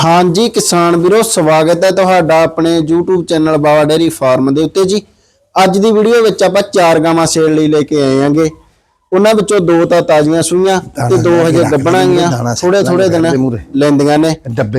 ਹਾਂਜੀ ਕਿਸਾਨ ਵੀਰੋ ਸਵਾਗਤ ਹੈ ਤੁਹਾਡਾ ਆਪਣੇ YouTube channel Bawa dairy farm ਦੇ ਉੱਤੇ ਜੀ। ਅੱਜ ਦੀ ਵੀਡੀਓ ਵਿੱਚ ਆਪਾਂ ਚਾਰ ਗਾਵਾਂ ਸੇਲ ਲਈ ਲੈ ਕੇ ਆਏ ਆਂਗੇ ਉਹਨਾਂ ਵਿੱਚੋਂ ਦੋ ਤਾਂ ਤਾਜ਼ੀਆਂ ਸੂਈਆਂ ਤੇ ਦੋ ਹਜੇ ਗੱਬਣਾਂ ਗੀਆਂ ਥੋੜੇ ਥੋੜੇ ਦਿਨ। ਲੈਂਦੀਆਂ ਨੇ।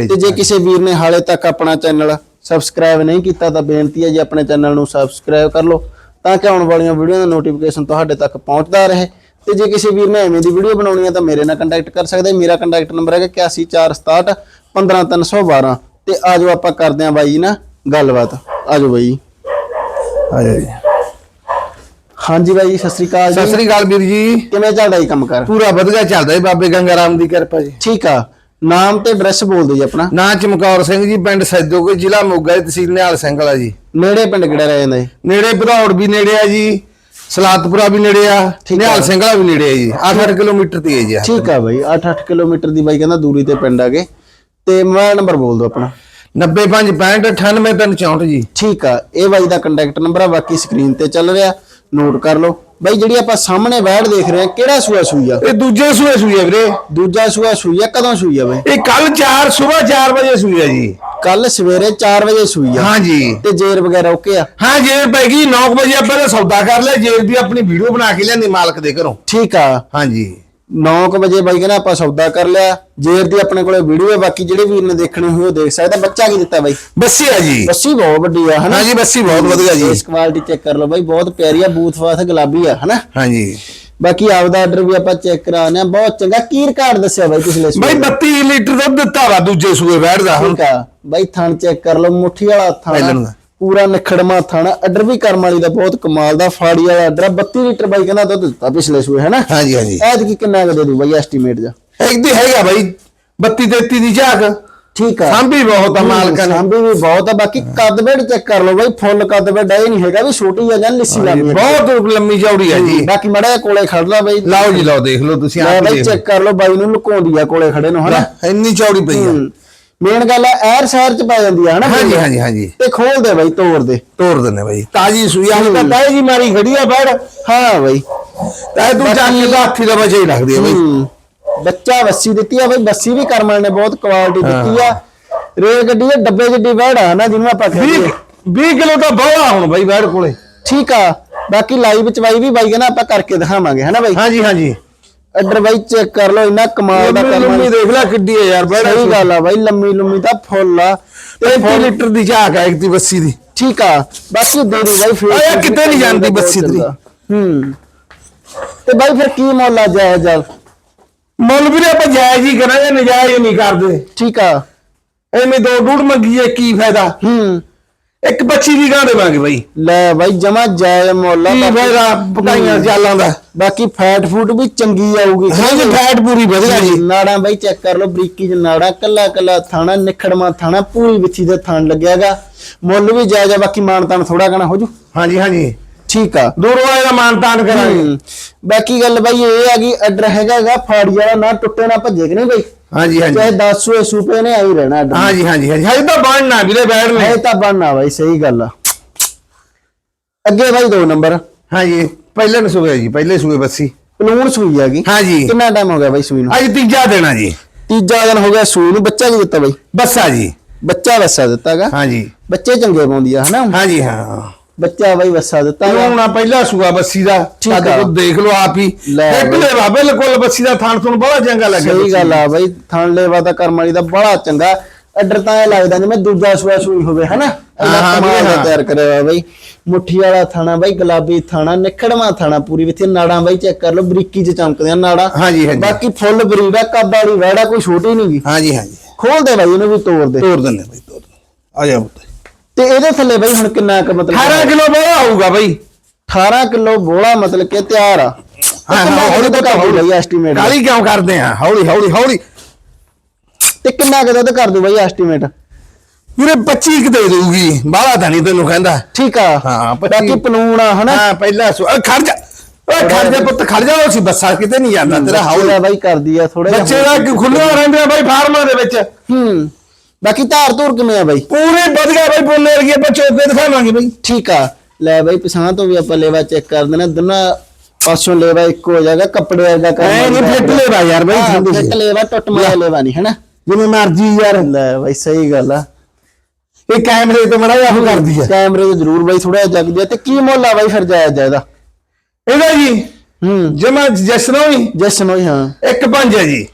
ਤੇ ਜੇ ਕਿਸੇ ਵੀਰ ਨੇ ਹਾਲੇ ਤੱਕ ਆਪਣਾ ਚੈਨਲ ਸਬਸਕ੍ਰਾਈਬ ਨਹੀਂ ਕੀਤਾ ਤਾਂ ਬੇਨਤੀ ਹੈ ਜੀ ਆਪਣੇ ਚੈਨਲ ਨੂੰ ਸਬਸਕ੍ਰਾਈਬ ਕਰ ਲਓ ਤਾਂ ਕਿ ਆਉਣ ਵਾਲੀਆਂ ਵੀਡੀਓ ਦਾ ਨੋਟੀਫਿਕੇਸ਼ਨ ਤੁਹਾਡੇ ਤੱਕ ਪਹੁੰਚਦਾ ਰਹੇ। ਤੇ ਜੇ ਕਿਸੇ ਵੀਰ ਨੇ ਐਵੇਂ ਦੀ ਵੀਡੀਓ ਬਣਾਉਣੀ ਹੈ ਤਾਂ ਮੇਰੇ ਨਾਲ ਕੰਟੈਕਟ ਕਰ ਸਕਦੇ ਮੇਰਾ ਕੰਟੈਕਟ ਨੰਬਰ ਹੈਗਾ 814661 15312 ਤੇ ਆਜੋ ਆਪਾਂ ਕਰਦੇ ਆਂ ਬਾਈ ਜੀ ਨਾਲ ਗੱਲਬਾਤ। ਆਜੋ ਬਾਈ। ਜੀ ਆ ਜਾਓ ਜੀ। ਹਾਂਜੀ ਬਾਈ ਸਤਿ ਸ੍ਰੀ ਅਕਾਲ ਸਤਿ ਜੀ ਸ੍ਰੀ ਅਕਾਲ ਵੀਰ ਜੀ। ਕਿਵੇਂ ਚੱਲਦਾ ਜੀ ਕੰਮ ਕਰ ਪੂਰਾ ਵਧੀਆ ਚੱਲਦਾ ਜੀ ਬਾਬੇ ਗੰਗਾ ਰਾਮ ਦੀ ਕਿਰਪਾ ਜੀ। ਠੀਕ ਆ। ਨਾਮ ਤੇ ਐਡਰੈਸ ਬੋਲ ਦਿਓ ਜੀ ਆਪਣਾ। ਨਾਂ ਚਮਕੌਰ ਸਿੰਘ ਜੀ ਪਿੰਡ ਸੈਦੋਕੇ ਜ਼ਿਲ੍ਹਾ ਮੋਗਾ ਜੀ ਤਹਿਸੀਲ ਨਿਹਾਲ ਸਿੰਘ ਵਾਲਾ ਜੀ। ਨੇੜੇ ਪਿੰਡ ਕਿਹੜਾ ਰਹਿ ਜਾਂਦਾ ਜੀ? ਨੇੜੇ ਭਦੌੜ ਵੀ ਨੇੜੇ ਆ ਜੀ। ਸਲਾਤਪੁਰਾ ਵੀ ਨੇੜੇ ਆ ਆ। ਨਿਹਾਲ ਸਿੰਘ ਵਾਲਾ ਵੀ ਨੇੜੇ ਆ ਜੀ 8-8 ਕਿਲੋਮੀਟਰ ਤੇ ਹੈ ਜੀ। ਠੀਕ ਆ ਬਾਈ 8-8 ਕਿਲੋਮੀਟਰ ਦੀ ਬਾਈ ਕਹਿੰਦਾ ਦੂਰੀ ਤੇ ਪਿੰਡ ਆਗੇ। ਤੇ ਮੋਬਾਈਲ ਨੰਬਰ ਬੋਲ ਦਿਓ ਆਪਣਾ। 9565 ਜੀ। ਠੀਕ ਆ ਇਹ ਬਾਈ ਦਾ ਕੰਟੈਕਟ ਨੰਬਰ ਆ ਬਾਕੀ ਸਕਰੀਨ ਤੇ ਚੱਲ ਰਿਹਾ। ਨੋਟ ਕਰ ਲਓ। ਬਾਈ ਜਿਹੜੀ ਆਪਾਂ ਸਾਹਮਣੇ ਬੈਠ ਦੇਖ ਰਹੇ ਆ ਕਿਹੜਾ ਸੂਆ ਸੂਈ ਆ? ਇਹ ਦੂਜੇ ਸੂਏ ਸੂਈ ਵੀਰੇ। ਦੂਜਾ ਸੂਆ ਸੂਈ ਆ ਕਦੋਂ ਸੂਈ ਆ ਬਾਈ? ਇਹ ਕੱਲ 4 ਸਵੇਰ 4 ਵਜੇ ਸੂਈ ਹੈ ਜੀ। ਕੱਲ ਸਵੇਰੇ 4 ਵਜੇ ਸੂਈ ਆ। ਹਾਂ ਜੀ ਤੇ ਜੇਰ ਵਗੈਰਾ ਓਕੇ ਆ? ਹਾਂ ਜੇਬ ਪੈ ਗਈ। 9 ਵਜੇ ਆਪਾਂ ਨੇ ਸੌਦਾ ਕਰ ਲਿਆ। ਜੇਬ ਦੀ ਆਪਣੀ ਵੀਡੀਓ ਬਣਾ ਕੇ ਲਿਆਂਦੀ ਮਾਲਕ ਦੇ ਘਰੋਂ। ਠੀਕ ਆ। ਹਾਂ ਜੀ 9 ਵਜੇ ਬਾਈ ਕਹਿੰਦਾ ਆਪਾਂ ਸੌਦਾ ਕਰ ਲਿਆ ਜੇਰ ਦੀ ਆਪਣੇ ਕੋਲੇ ਵੀਡੀਓ ਹੈ ਬਾਕੀ ਜਿਹੜੇ ਵੀਰ ਨੇ ਦੇਖਣੀ ਹੋਈ ਉਹ ਦੇਖ ਸਕਦਾ। ਬੱਚਾ ਕੀ ਦਿੱਤਾ ਬਾਈ? ਬੱਸੀ ਆ ਜੀ। ਬੱਸੀ ਬਹੁਤ ਵੱਡੀ ਆ ਹਨਾ? ਹਾਂ ਜੀ ਬੱਸੀ ਬਹੁਤ ਵਧੀਆ ਜੀ। ਇਸ ਕੁਆਲਿਟੀ ਚੈੱਕ ਕਰ ਲਓ ਬਾਈ ਬਹੁਤ ਪਿਆਰੀ ਆ ਬੂਥ ਵਾਸ ਗੁਲਾਬੀ ਆ ਹਨਾ? ਹਾਂ ਜੀ ਬਾਕੀ ਆਪਦਾ ਆਰਡਰ ਵੀ ਆਪਾਂ ਚੈੱਕ ਕਰਾਉਂਦੇ ਆ ਬਹੁਤ ਚੰਗਾ ਕੀ ਰਿਕਾਰਡ ਦੱਸਿਆ ਬਾਈ ਪਿਛਲੇ ਸੂਏ ਬਾਈ ਦਾ? 32 ਲੀਟਰ ਦੁੱਧ ਦਿੱਤਾ ਵਾ ਦੂਜੇ ਸੂਏ ਬੈਠਦਾ ਹੁਣ। ਠੀਕ ਆ ਬਾਈ ਥਣ ਚੈੱਕ ਕਰ ਲਓ ਮੁੱਠੀ ਵਾਲਾ ਥਾਣਾ। ਪੂਰਾ ਨਿਖੜਮਾ ਥਾਣਾ ਆਰਡਰ ਵੀ ਕਰਮ ਵਾਲੀ ਦਾ ਬਹੁਤ ਕਮਾਲ ਦਾ ਫਾੜੀ ਵਾਲਾ ਆਰਡਰ 32 ਲੀਟਰ ਬਾਈ ਕਹਿੰਦਾ ਦੁੱਧ ਦਿੱਤਾ ਪਿਛਲੇ ਸੂਏ ਹੈਨਾ? ਹਾਂ ਜੀ ਹਾਂ ਜੀ ਐਤ ਕੀ ਕਿੰਨਾ ਕੁ ਦੇ ਦੂ ਬਾਈ ਐਸਟੀਮੇਟ ਜਾ? ਇੱਕ ਦੀ ਹੈਗਾ ਬਾਈ 32 33 ਦੀ ਝਾਕ। ਠੀਕ ਆ। ਸਾਂਭੀ ਬਹੁਤ ਆ ਮਾਲਕਾਂ ਨੇ ਸਾਂਭੀ ਵੀ ਬਹੁਤ ਆ ਬਾਕੀ ਕੱਦ ਬੇੜ ਚੈੱਕ ਕਰ ਲਓ ਬਾਈ ਫੁੱਲ ਕੱਦ ਬੇੜ ਇਹ ਨਹੀਂ ਹੈਗਾ ਵੀ ਛੋਟੀ ਆ ਜਾਂ ਲਿੱਸੀ ਲੱਗਦੀ ਬਹੁਤ ਲੰਮੀ ਚੌੜੀ ਆ ਜੀ। ਬਾਕੀ ਮੜਾ ਕੋਲੇ ਖੜ ਲਾ ਬਾਈ। ਲਾਓ ਜੀ ਲਾਓ ਦੇਖ ਲਓ ਤੁਸੀਂ ਆਪ ਦੇਖ ਚੈੱਕ ਕਰ ਲਓ ਬਾਈ ਨੂੰ ਲੁਕਾਉਂਦੀ ਆ ਕੋਲੇ ਖੜੇ ਨੂੰ ਹਨਾ? ਲਓ। ਇੰਨੀ ਚੌੜੀ ਪਈ ਆ। ਮੇਨ ਗੱਲ ਆ ਐਰ ਸ਼ਹਿਰ ਚ ਪੈ ਜਾਂਦੀ ਆ ਹਨਾ ਹਾਂ ਜੀ ਹਾਂ ਜੀ ਹਾਂ ਜੀ ਤੇ ਖੋਲ ਦੇ ਬਾਈ ਤੋੜ ਦੇ। ਤੋੜ ਦਿੰਨੇ ਬਾਈ। ਤਾਜੀ ਸੂਈ ਆ ਤਾਂ ਤਾਏ ਜੀ ਮਾਰੀ ਖੜੀ ਆ ਬੈੜ ਹਾਂ ਬਾਈ। ਤਾਏ ਤੂੰ ਚੱਕ ਕੇ ਤਾਂ ਹੱਥੀ ਦਾ ਬਚੇ ਹੀ ਰੱਖਦੀ ਆ ਬਾਈ। ਹੂੰ। ਬੱਚਾ ਬੱਸੀ ਦਿੱਤੀ ਆ ਬਾਈ ਬੱਸੀ ਵੀ ਕਰਮਲ ਨੇ ਬਹੁਤ ਕੁਆਲਿਟੀ ਦਿੱਤੀ ਆ। ਰੇਲ ਗੱਡੀ ਦੇ ਡੱਬੇ ਜਿੱਡੀ ਆ ਨਾ ਜਿਹਨੂੰ ਆਪਾਂ 20 ਕਹਿੰਦੇ 20 ਕਿਲੋ ਤਾਂ ਬੋਲਾ ਹੁਣ ਬਾਈ ਬੈੜ ਕੋਲੇ। ਠੀਕ ਆ। ਬਾਕੀ ਲਾਈਵ ਚਵਾਈ ਵੀ ਬਾਈ ਕਹਿੰਦਾ ਆਪਾਂ ਕਰਕੇ ਦਿਖਾਵਾਂਗੇ ਹਨਾ ਬਾਈ? ਹਾਂ ਜੀ ਹਾਂ ਅੱਡਰ ਬਾਈ ਚੈੱਕ ਕਰ ਲਓ ਇੰਨਾ ਕਮਾਲ ਦਾ ਲੰਮੀ ਕਰਮਲ ਲੰਮੀ ਦੇਖ ਲੈ ਕਿੱਡੀ ਆ ਯਾਰ ਬੈੜ ਸਹੀ ਗੱਲ ਆ ਬਾਈ ਲੰਮੀ ਲੰਮੀ ਤਾਂ ਫੁੱਲ ਆ। ਤੇ 35 ਲੀਟਰ ਦੀ ਝਾਕ ਆ ਇੱਕ ਦੀ ਬੱਸੀ ਦੀ। ਠੀਕ ਆ ਬਾਕੀ ਦੇ ਦੀ ਬਾਈ ਫੇਰ ਆ ਕਿਤੇ ਨਹੀਂ ਜਾਂਦੀ ਬੱਸੀ ਤੇਰੀ। ਹੂੰ। ਤੇ ਬਾਈ ਫਿਰ ਕੀ ਮੁੱਲ ਆ ਜਾਇਜ਼ ਆ ਮੁੱਲ ਵੀਰੇ ਆਪਾਂ ਜਾਇਜ਼ ਹੀ ਕਰਾਂਗੇ ਨਜਾਇਜ਼ ਨਹੀਂ ਕਰਦੇ। ਠੀਕ ਆ। ਐਵੇਂ ਦੋ ਡੂੜ ਮੰਗੀਏ ਕੀ ਫਾਇਦਾ? ਹੂੰ। ਇੱਕ ਬੱਚੀ ਦੀ ਗਾਂ ਦੇਵਾਂਗੇ ਬਾਈ। ਲੈ ਬਾਈ ਜਮਾ ਜਾਇਜ਼ ਮੁੱਲ ਆ ਕੀ ਬਾਕੀ- ਫਾਇਦਾ ਪਕਾਈਆਂ ਚਾਲਾਂ ਦਾ? ਬਾਕੀ ਫੈਟ ਫੂਡ ਵੀ ਚੰਗੀ ਆਊਗੀ। ਹਾਂ ਜੀ ਫੈਟ ਪੂਰੀ ਵਧੀਆ ਜੀ। ਨਾੜਾਂ ਬਾਈ ਚੈੱਕ ਕਰ ਲਓ ਬਰੀਕੀ ਚ ਨਾੜਾ ਕੱਲਾ ਕੱਲਾ ਥਾਣਾ ਨਿਖੜਮਾ ਥਾਣਾ ਪੂਰੀ ਵਿੱਚੀ ਦੇ ਥਣ ਲੱਗਿਆਗਾ। ਮੁੱਲ ਵੀ ਜਾਇਜ਼ ਆ ਬਾਕੀ ਮਾਨਤਾਨ ਥੋੜਾ ਕਣਾ ਹੋ ਜੂ। ਹਾਂ ਜੀ ਹਾਂ ਜੀ ਠੀਕ ਆ। ਦੂਰੋਂ ਆਏ ਦਾ ਮਾਨ ਤਾਨ ਕਰਾਂਗੇ। ਬਾਕੀ ਗੱਲ ਬਾਈ ਇਹ ਆ ਕਿ ਆਰਡਰ ਹੈਗਾਗਾ ਫਾੜੀ ਵਾਲਾ ਨਾ ਟੁੱਟੇ ਨਾ ਭੱਜੇ ਕਿ ਨਹੀਂ ਬਾਈ? ਹਾਂ ਜੀ ਹਾਂ ਜੀ ਚਾਹੇ 10 ਸੂਏ ਸੂਪੇ ਨੇ ਆਈ ਰਹਿਣਾ ਆਰਡਰ ਹਾਂ ਜੀ ਹਾਂ ਜੀ ਹਾਂ ਜੀ ਹਜੇ ਤਾਂ ਬਣਨਾ ਵੀਰੇ ਬੈਠ ਲੈ ਹੈ ਤਾਂ ਬਣਨਾ ਬਾਈ ਸਹੀ ਗੱਲ ਆ। ਅੱਗੇ ਬਾਈ ਦੋ ਨੰਬਰ। ਹਾਂ ਜੀ ਪਹਿਲੇ ਨੂੰ ਸੁਗੇ ਜੀ ਪਹਿਲੇ ਸੁਗੇ ਬੱਸੀ। ਪਲੂਣ ਸੂਈ ਹੈਗੀ ਹਾਂ ਜੀ ਕਿੰਨਾ ਟਾਈਮ ਹੋ ਗਿਆ ਬਾਈ ਸੂਈ ਨੂੰ? ਅੱਜ ਤੀਜਾ ਦੇਣਾ ਜੀ। ਤੀਜਾ ਦਿਨ ਹੋ ਗਿਆ ਸੂਈ ਨੂੰ ਬੱਚਾ ਕੀ ਦਿੱਤਾ ਬਾਈ? ਬੱਸਾ ਜੀ। ਬੱਚਾ ਵਸਾ ਦਿੱਤਾਗਾ ਹਾਂ ਜੀ ਬੱਚੇ ਚੰਗੇ ਪਾਉਂਦੀ ਆ ਹਨਾ? ਹਾਂ ਜੀ ਹਾਂ। ਬੱਚਾ ਬਾਈ ਵਸਾ ਦਿੱਤਾ ਗਾ। ਹੁਣ ਪਹਿਲਾ ਸੁਗਾ ਬੱਸੀ ਦਾ। ਠੀਕ ਸਾਡੇ ਆ। ਕੋਲ ਦੇਖ ਲਓ ਆਪ ਹੀ। ਲੈ ਇੱਕ ਲੈ ਵਾ ਬਿਲਕੁਲ ਬੱਸੀ ਦਾ ਥਾਣ ਤੁਹਾਨੂੰ ਬੜਾ ਚੰਗਾ ਲੱਗਿਆ ਸਹੀ ਗੱਲ ਆ ਬਾਈ ਥਣ ਲੈਵਾ ਤਾਂ ਕਰਮ ਵਾਲੀ ਦਾ ਬੜਾ ਚੰਗਾ। ਅੱਡਰ ਤਾਂ ਇਹ ਲੱਗਦਾ ਜਿਵੇਂ ਦੂਜਾ ਸੂਆ ਸੂਈ ਹੋਵੇ ਹਨਾ? ਇੰਨਾ ਹਾਂ, ਕਮਾਲ ਦਾ ਹਾਂ। ਤਿਆਰ ਕਰਿਆ ਹੋਇਆ ਬਾਈ। ਮੁੱਠੀ ਵਾਲਾ ਥਾਣਾ ਬਾਈ ਗੁਲਾਬੀ ਥਾਣਾ ਨਿਖੜਵਾ ਥਾਣਾ ਪੂਰੀ। ਵਿੱਚ ਨਾੜਾਂ ਬਾਈ ਚੈੱਕ ਕਰ ਲਓ ਬਰੀਕੀ ਚ ਚਮਕਦੀਆਂ ਨਾੜਾਂ। ਹਾਂ ਜੀ ਹਾਂ ਜੀ ਬਾਕੀ ਫੁੱਲ ਬਰੀਡ ਆ ਕੱਦ ਵਾਲੀ ਵੈੜਾ ਕੋਈ ਛੋਟੀ ਨਹੀਂ ਗੀ। ਹਾਂ ਜੀ ਹਾਂ ਜੀ ਖੋਲ ਦੇ ਬਾਈ ਇਹਨੂੰ ਵੀ ਤੋੜ ਦੇ। ਤੋੜ ਦਿੰਨੇ ਬਾਈ ਤੋੜ ਦਿੰਨੇ। ਆ। ਜਾ ਪੁੱਤ ਤੇ ਇਹਦੇ ਥੱਲੇ ਬਾਈ ਹੁਣ ਕਿੰਨਾ ਕੁ ਮਤਲਬ 18 ਕਿਲੋ ਬੜਾ ਆਊਗਾ ਬਾਈ। 18 ਕਿਲੋ ਬੋਲਾ ਮਤਲਬ ਕਿ ਤਿਆਰ ਆ। ਹਾਂ, ਹੌਲੀ ਗਈ ਐਸਟੀਮੇਟ ਕਾਲੀ ਕਿਉਂ ਕਰਦੇ ਆ? ਹੌਲੀ ਹੌਲੀ ਹੌਲੀ। ਤੇ ਕਿੰਨਾ ਕੁ ਦੁੱਧ ਕਰ ਦੂ ਬਾਈ ਐਸਟੀਮੇਟ ਵੀਰੇ 25 ਕਿ ਦੇ ਦਊਗੀ। ਬਾਹਲਾ ਤਾਂ ਨਹੀਂ ਤੈਨੂੰ ਕਹਿੰਦਾ। ਠੀਕ ਆ। ਹਾਂ। ਬਾਕੀ ਪਲੂਣ ਆ ਹਨਾ? ਹਾਂ ਪਹਿਲਾ ਖੜ ਜਾ। ਓਏ ਖੜ ਜਾ ਪੁੱਤ ਖੜ ਜਾ। ਉਹ ਸੀ ਬੱਸਾ ਕਿਤੇ ਨਹੀਂ ਜਾਂਦਾ ਤੇਰਾ ਹੌਲੀ। ਹੌਲਾ ਬਾਈ ਕਰਦੀ ਆ ਥੋੜਾ ਬੱਚੇ ਦਾ ਖੁੱਲਿਆ ਰਹਿੰਦੇ ਆ ਬਾਈ ਫਾਰਮਾਂ ਦੇ ਵਿੱਚ। ਹੂੰ। ਬਾਕੀ ਧਾਰ ਧੂਰ ਕਿਵੇਂ ਆ ਬਾਈ? ਪੂਰੇ ਵਧੀਆ ਬਾਈ ਬੋਲੇ ਰਗੇ ਬੱਚੇ ਉੱਤੇ ਦਿਖਾਵਾਂਗੇ ਬਾਈ। ਠੀਕ ਆ। ਲੈ ਬਾਈ ਪਛਾਣ ਤੋਂ ਵੀ ਆਪਾਂ ਲੇਵਾ ਚੈੱਕ ਕਰ ਦੇਣਾ ਦੋਨਾਂ ਪਾਸੋਂ ਲੇਵਾ ਇੱਕੋ ਹੋ ਜਾਏਗਾ ਕੱਪੜੇ ਵਰਗਾ ਐ ਨਹੀਂ ਫਿੱਟ ਲੇਵਾ ਯਾਰ ਬਾਈ ਫਿੱਟ ਲੇਵਾ ਟੁੱਟ ਮਾਇਆ ਲੇਵਾ ਨਹੀਂ ਹੈਨਾ? ਜਿਵੇਂ ਮਰਜ਼ੀ ਯਾਰ। ਲੈ ਬਾਈ ਸਹੀ ਗੱਲ ਆ। ਇਹ ਕੈਮਰੇ ਤੇ ਮੜਾ ਉਹ ਕਰਦੀ ਆ। ਕੈਮਰੇ ਤੇ ਜ਼ਰੂਰ ਬਾਈ ਥੋੜਾ ਜਿਹਾ ਜਗਦੀ ਆ। ਤੇ ਕੀ ਮੁੱਲ ਆ ਬਾਈ ਫਿਰ ਜਾਇਜ਼ ਜਾਇਦਾ ਇਹਦਾ? ਜੀ ਹੂੰ। ਜਮਾ ਜਸਨੋ ਹੀ ਜਸ਼ਨ ਹੋਈ ਹਾਂ। ਇੱਕ ਪੰਜ ਹੈ ਜੀ।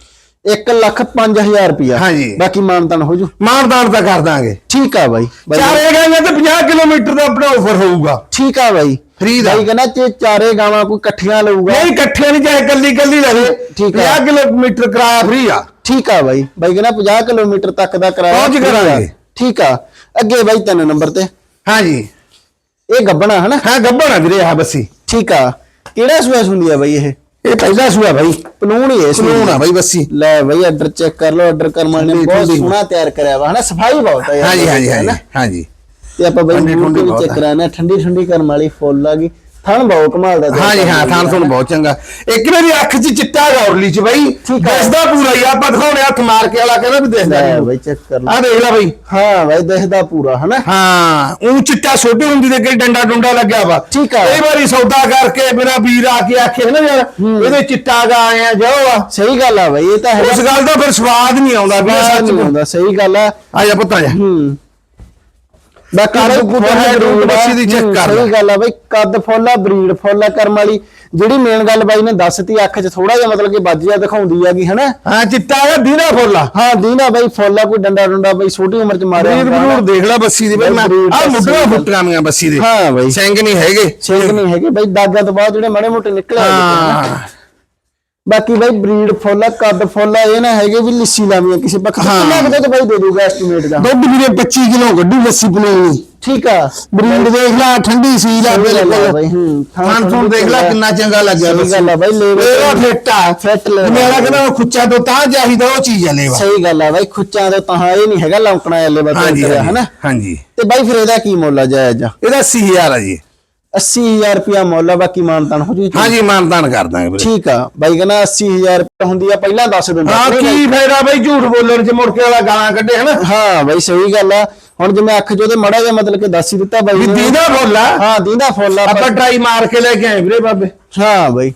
1 ਲੱਖ 5000 ਰੁਪਿਆ ਹਾਂਜੀ। ਬਾਕੀ ਮਾਨਤਨ ਹੋ ਜੂ। ਮਾਨਦਾਨ ਤਾਂ ਕਰ ਦਾਂਗੇ। ਠੀਕ ਆ ਬਾਈ। ਬਾਈ ਚਾਰੇ ਗਾਂਗੇ ਤੇ 50 ਕਿਲੋਮੀਟਰ ਦਾ ਆਪਣਾ ਆਫਰ ਹੋਊਗਾ। ਠੀਕ ਆ ਬਾਈ। Free ਦਾ। ਬਾਈ ਕਹਿੰਦਾ ਜੇ ਚਾਰੇ ਗਾਵਾਂ ਕੋਈ ਇਕੱਠੀਆਂ ਲਊਗਾ। ਨਹੀਂ ਇਕੱਠੇ ਨਹੀਂ ਚਾਹੇ ਕੱਲੀ ਕੱਲੀ ਲਵੇ। ਠੀਕ ਆ। 50 ਕਿਲੋਮੀਟਰ ਕਿਰਾਇਆ ਫ੍ਰੀ ਆ। ਠੀਕ ਆ ਬਾਈ। ਬਾਈ ਕਹਿੰਦਾ 50 ਕਿਲੋਮੀਟਰ ਤੱਕ ਦਾ ਕਿਰਾਇਆ ਪਹੁੰਚ। ਕਰਾਂਗੇ। ਠੀਕ ਆ। ਅੱਗੇ ਬਾਈ ਤਿੰਨ ਨੰਬਰ ਤੇ। ਹਾਂਜੀ। ਇਹ ਗੱਬਣਾ ਹਨਾ? ਹਾਂ ਗੱਬਣ ਆ ਵੀਰੇ ਆ ਬੱਸੀ। ਠੀਕ ਆ। ਕਿਹੜਾ ਸੂਐਸ ਹੁੰਦੀ ਆ ਬਾਈ ਇਹ? ਇਹ ਪਹਿਲਾ ਸੂਆ ਭਾਈ ਪਨੂਣ ਹੀ ਹੈ ਇਸ ਕਾਨੂੰਨ ਆ ਬਾਈ ਬੱਸੀ। ਲੈ ਬਾਈ ਆਰਡਰ ਚੈੱਕ ਕਰ ਲਓ ਆਰਡਰ ਕਰਮ ਨੇ ਬਹੁਤ। ਸੋਹਣਾ ਤਿਆਰ ਕਰਿਆ ਵਾ ਹਨਾ? ਸਫ਼ਾਈ ਬਹੁਤ ਹੈ ਹਾਂਜੀ ਹਾਂਜੀ ਨਾ? ਹਾਂਜੀ ਹਾਂਜੀ। ਤੇ ਆਪਾਂ ਬਾਈ ਠੰਡੀ- ਨੂੰ ਠੰਡੀ ਵੀ ਬਹੁਤ ਚੈੱਕ ਹੈ। ਕਰਾਣਾ ਠੰਡੀ ਠੰਡੀ ਕਰਮ ਵਾਲੀ ਫੁੱਲ ਆ ਗਈ। ਥਣ ਬਹੁਤ ਕਮਾਲ ਦਾ ਹਾਂ ਥਾਨ ਵਾਲੀ ਤੁਹਾਨੂੰ ਬਹੁਤ ਚੰਗਾ। ਇੱਕ ਮੇਰੀ ਅੱਖ 'ਚ ਚਿੱਟਾ ਗੌਰਲੀ 'ਚ ਬਾਈ। ਦਿਸਦਾ ਪੂਰਾ ਹੀ ਆਪਾਂ ਦਿਖਾਉਣੇ ਹੱਥ ਮਾਰ ਕੇ ਵਾਲਾ ਕਹਿੰਦਾ ਵੀ ਦਿਸਦਾ ਲੈ ਨਹੀਂ ਬਾਈ ਚੈੱਕ ਕਰ ਲਓ ਆ ਦੇਖ ਲੈ ਬਾਈ। ਹਾਂ ਬਾਈ ਦਿਖਦਾ ਪੂਰਾ ਹਨਾ? ਹਾਂ ਉਹ ਚਿੱਟਾ ਛੋਟੀ ਹੁੰਦੀ ਤੇ ਕਿ ਡੰਡਾ ਡੁੰਡਾ ਲੱਗਿਆ ਵਾ। ਠੀਕ ਆ। ਕਈ ਵਾਰੀ ਸੌਦਾ ਕਰਕੇ ਮੇਰਾ ਵੀਰ ਆ ਕੇ ਆਖੇ ਨਾ ਯਾਰ? ਇਹਦੇ ਚਿੱਟਾ ਗਾ ਆਇਆ ਜਾਓ ਆ। ਸਹੀ ਗੱਲ ਆ ਬਾਈ ਇਹ ਤਾਂ ਉਸ ਹੈਗਾ ਗੱਲ ਦਾ ਫਿਰ ਸਵਾਦ ਨਹੀਂ ਆਉਂਦਾ ਵੀ ਸੱਚ ਹੁੰਦਾ ਸਹੀ ਗੱਲ ਆ। ਆ ਜਾ ਪੁੱਤ ਆ ਜਾ ਹੂੰ। ਬਾਕੀ ਕੱਦ ਹੈ, ਰੂਟ breed ਆ। ਬੱਸੀ ਦੀ check ਹੂੰ, ਕਰ ਲੈ। ਸਹੀ ਗੱਲ ਆ ਬਾਈ ਕੱਦ ਫੁੱਲ ਆ ਬਰੀਡ ਫੁੱਲ ਆ ਕਰਮ ਵਾਲੀ ਜਿਹੜੀ ਮੇਨ ਗੱਲ ਬਾਈ ਨੇ ਦੱਸਤੀ ਅੱਖ 'ਚ ਥੋੜਾ ਜਿਹਾ ਮਤਲਬ ਕਿ ਵੱਜ ਜਿਹਾ ਦਿਖਾਉਂਦੀ ਹੈਗੀ ਹਨਾ ਹਾਂ ਚਿੱਟਾ ਆ ਦੀਨਾ ਫੁੱਲਾ ਹਾਂ ਦੀਨਾ ਬਾਈ ਫੁੱਲ ਕੋਈ ਡੰਡਾ ਡੰਡਾ ਬਾਈ ਛੋਟੀ ਉਮਰ 'ਚ ਮਾਰਿਆ ਬਰੀਡ ਬਰੂਡ ਦੇਖ ਲੈ ਬੱਸੀ ਦੀ ਬਈ ਮੈਂ ਆ ਬੱਸੀ ਮੁੱਢਾ ਦੀ। ਫੁੱਟੀਆਂ ਮੀਆਂ ਬੱਸੀ ਦੇ ਹਾਂ ਬਾਈ ਸਿੰਘ ਨਹੀਂ ਹੈਗੇ ਛੇਕ ਨਹੀਂ ਹੈਗੇ ਬਾਈ ਦਾਗਾ ਤੋਂ ਬਾਅਦ ਜਿਹੜੇ ਮਾੜੇ ਮੋਟੇ ਨਿਕਲੇ। ਹਾਂ ਬਾਕੀ ਬਾਈ ਬਰੀਡ ਫੁੱਲ ਆ ਕੱਦ ਫੁੱਲ ਆ ਇਹ ਨਾ ਹੈਗੇ ਵੀ ਲਿੱਸੀ ਲਾਵੀਆਂ ਕਿਸੇ ਪੱਖ ਹਾਂ। ਕਿੰਨਾ ਕੁ ਦੁੱਧ ਬਾਈ ਦੇ ਦੂਗਾ ਐਸਟੀਮੇਟ ਦਾ। ਦੁੱਧ ਵੀਰੇ 25 ਕਿਲੋ ਗੱਡੀ ਲੱਸੀ ਬਣਾਉਣੀ ਠੀਕ ਆ। ਬਰੀਡ ਦੇਖ ਲੈ ਠੰਡੀ ਸੀ ਲੈ ਸਹੀ ਗੱਲ ਆ ਬਿਲਕੁਲ। ਬਾਈ ਹੂੰ ਥਾਂ ਥੂਣ ਦੇਖ ਲੈ ਕਿੰਨਾ ਚੰਗਾ ਲੱਗਿਆ ਸਹੀ ਗੱਲ ਆ ਬਾਈ ਲੈਵੇ ਮੇਰਾ ਫਿੱਟਾ ਫਿੱਟ ਲੈ ਮੇਰਾ ਕਹਿੰਦਾ ਉਹ ਖੁੱਚਾ ਤੋਂ ਤਾਂ ਚਾਹੀਦਾ ਉਹ ਚੀਜ਼ ਆ ਲੈਵਾ। ਸਹੀ ਗੱਲ ਆ ਬਾਈ ਖੁੱਚਾਂ ਦੇ ਤਾਂ ਇਹ ਨਹੀਂ ਹੈਗਾ ਲੌਂਕਣਾ ਐਲੇ ਬੱਤੇ ਹਾਂਜੀ ਹਾਂਜੀ, ਤੇ ਬਾਈ ਫਿਰ ਇਹਦਾ ਕੀ ਮੁੱਲ ਆ ਜਾਇਜ਼? ਆ ਇਹਦਾ 80000 ਆ ਜੀ। 80000 ਰੁਪਿਆ ਮੁੱਲ ਆ ਬਾਕੀ ਮਾਨਤਾਨ ਹੋ ਜੂ ਹਾਂਜੀ ਮਾਨਦਾਨ ਕਰ ਦਾਂਗੇ ਵੀਰੇ। ਠੀਕ ਆ। ਬਾਈ ਕਹਿੰਦਾ 80000 ਰੁਪਿਆ ਹੁੰਦੀ ਆ ਪਹਿਲਾਂ ਦੱਸ ਦਿੰਦਾ। ਹਾਂ? ਕੀ ਫਾਇਦਾ ਬਈ ਝੂਠ ਬੋਲਣ ਚ ਮੁੜ ਕੇ ਵਾਲਾ ਗਾਲਾਂ ਕੱਢੇ ਹਨਾ? ਹਾਂ ਬਾਈ ਸਹੀ ਗੱਲ ਆ। ਹੁਣ ਜਿਵੇਂ ਅੱਖ ਚੋਂ ਤੇ ਮੜਾ ਜਿਹਾ ਮਤਲਬ ਕਿ ਦੱਸ ਹੀ ਦਿੱਤਾ ਬਾਈ ਵੀ। ਦੀਦਾ ਬੋਲਾ ਹਾਂ ਦੀਦਾ ਫੁੱਲ ਆ ਆਪਾਂ ਟਰਾਈ ਮਾਰ ਕੇ ਲੈ ਕੇ ਆਏ ਵੀਰੇ ਬਾਬੇ। ਹਾਂ ਬਾਈ।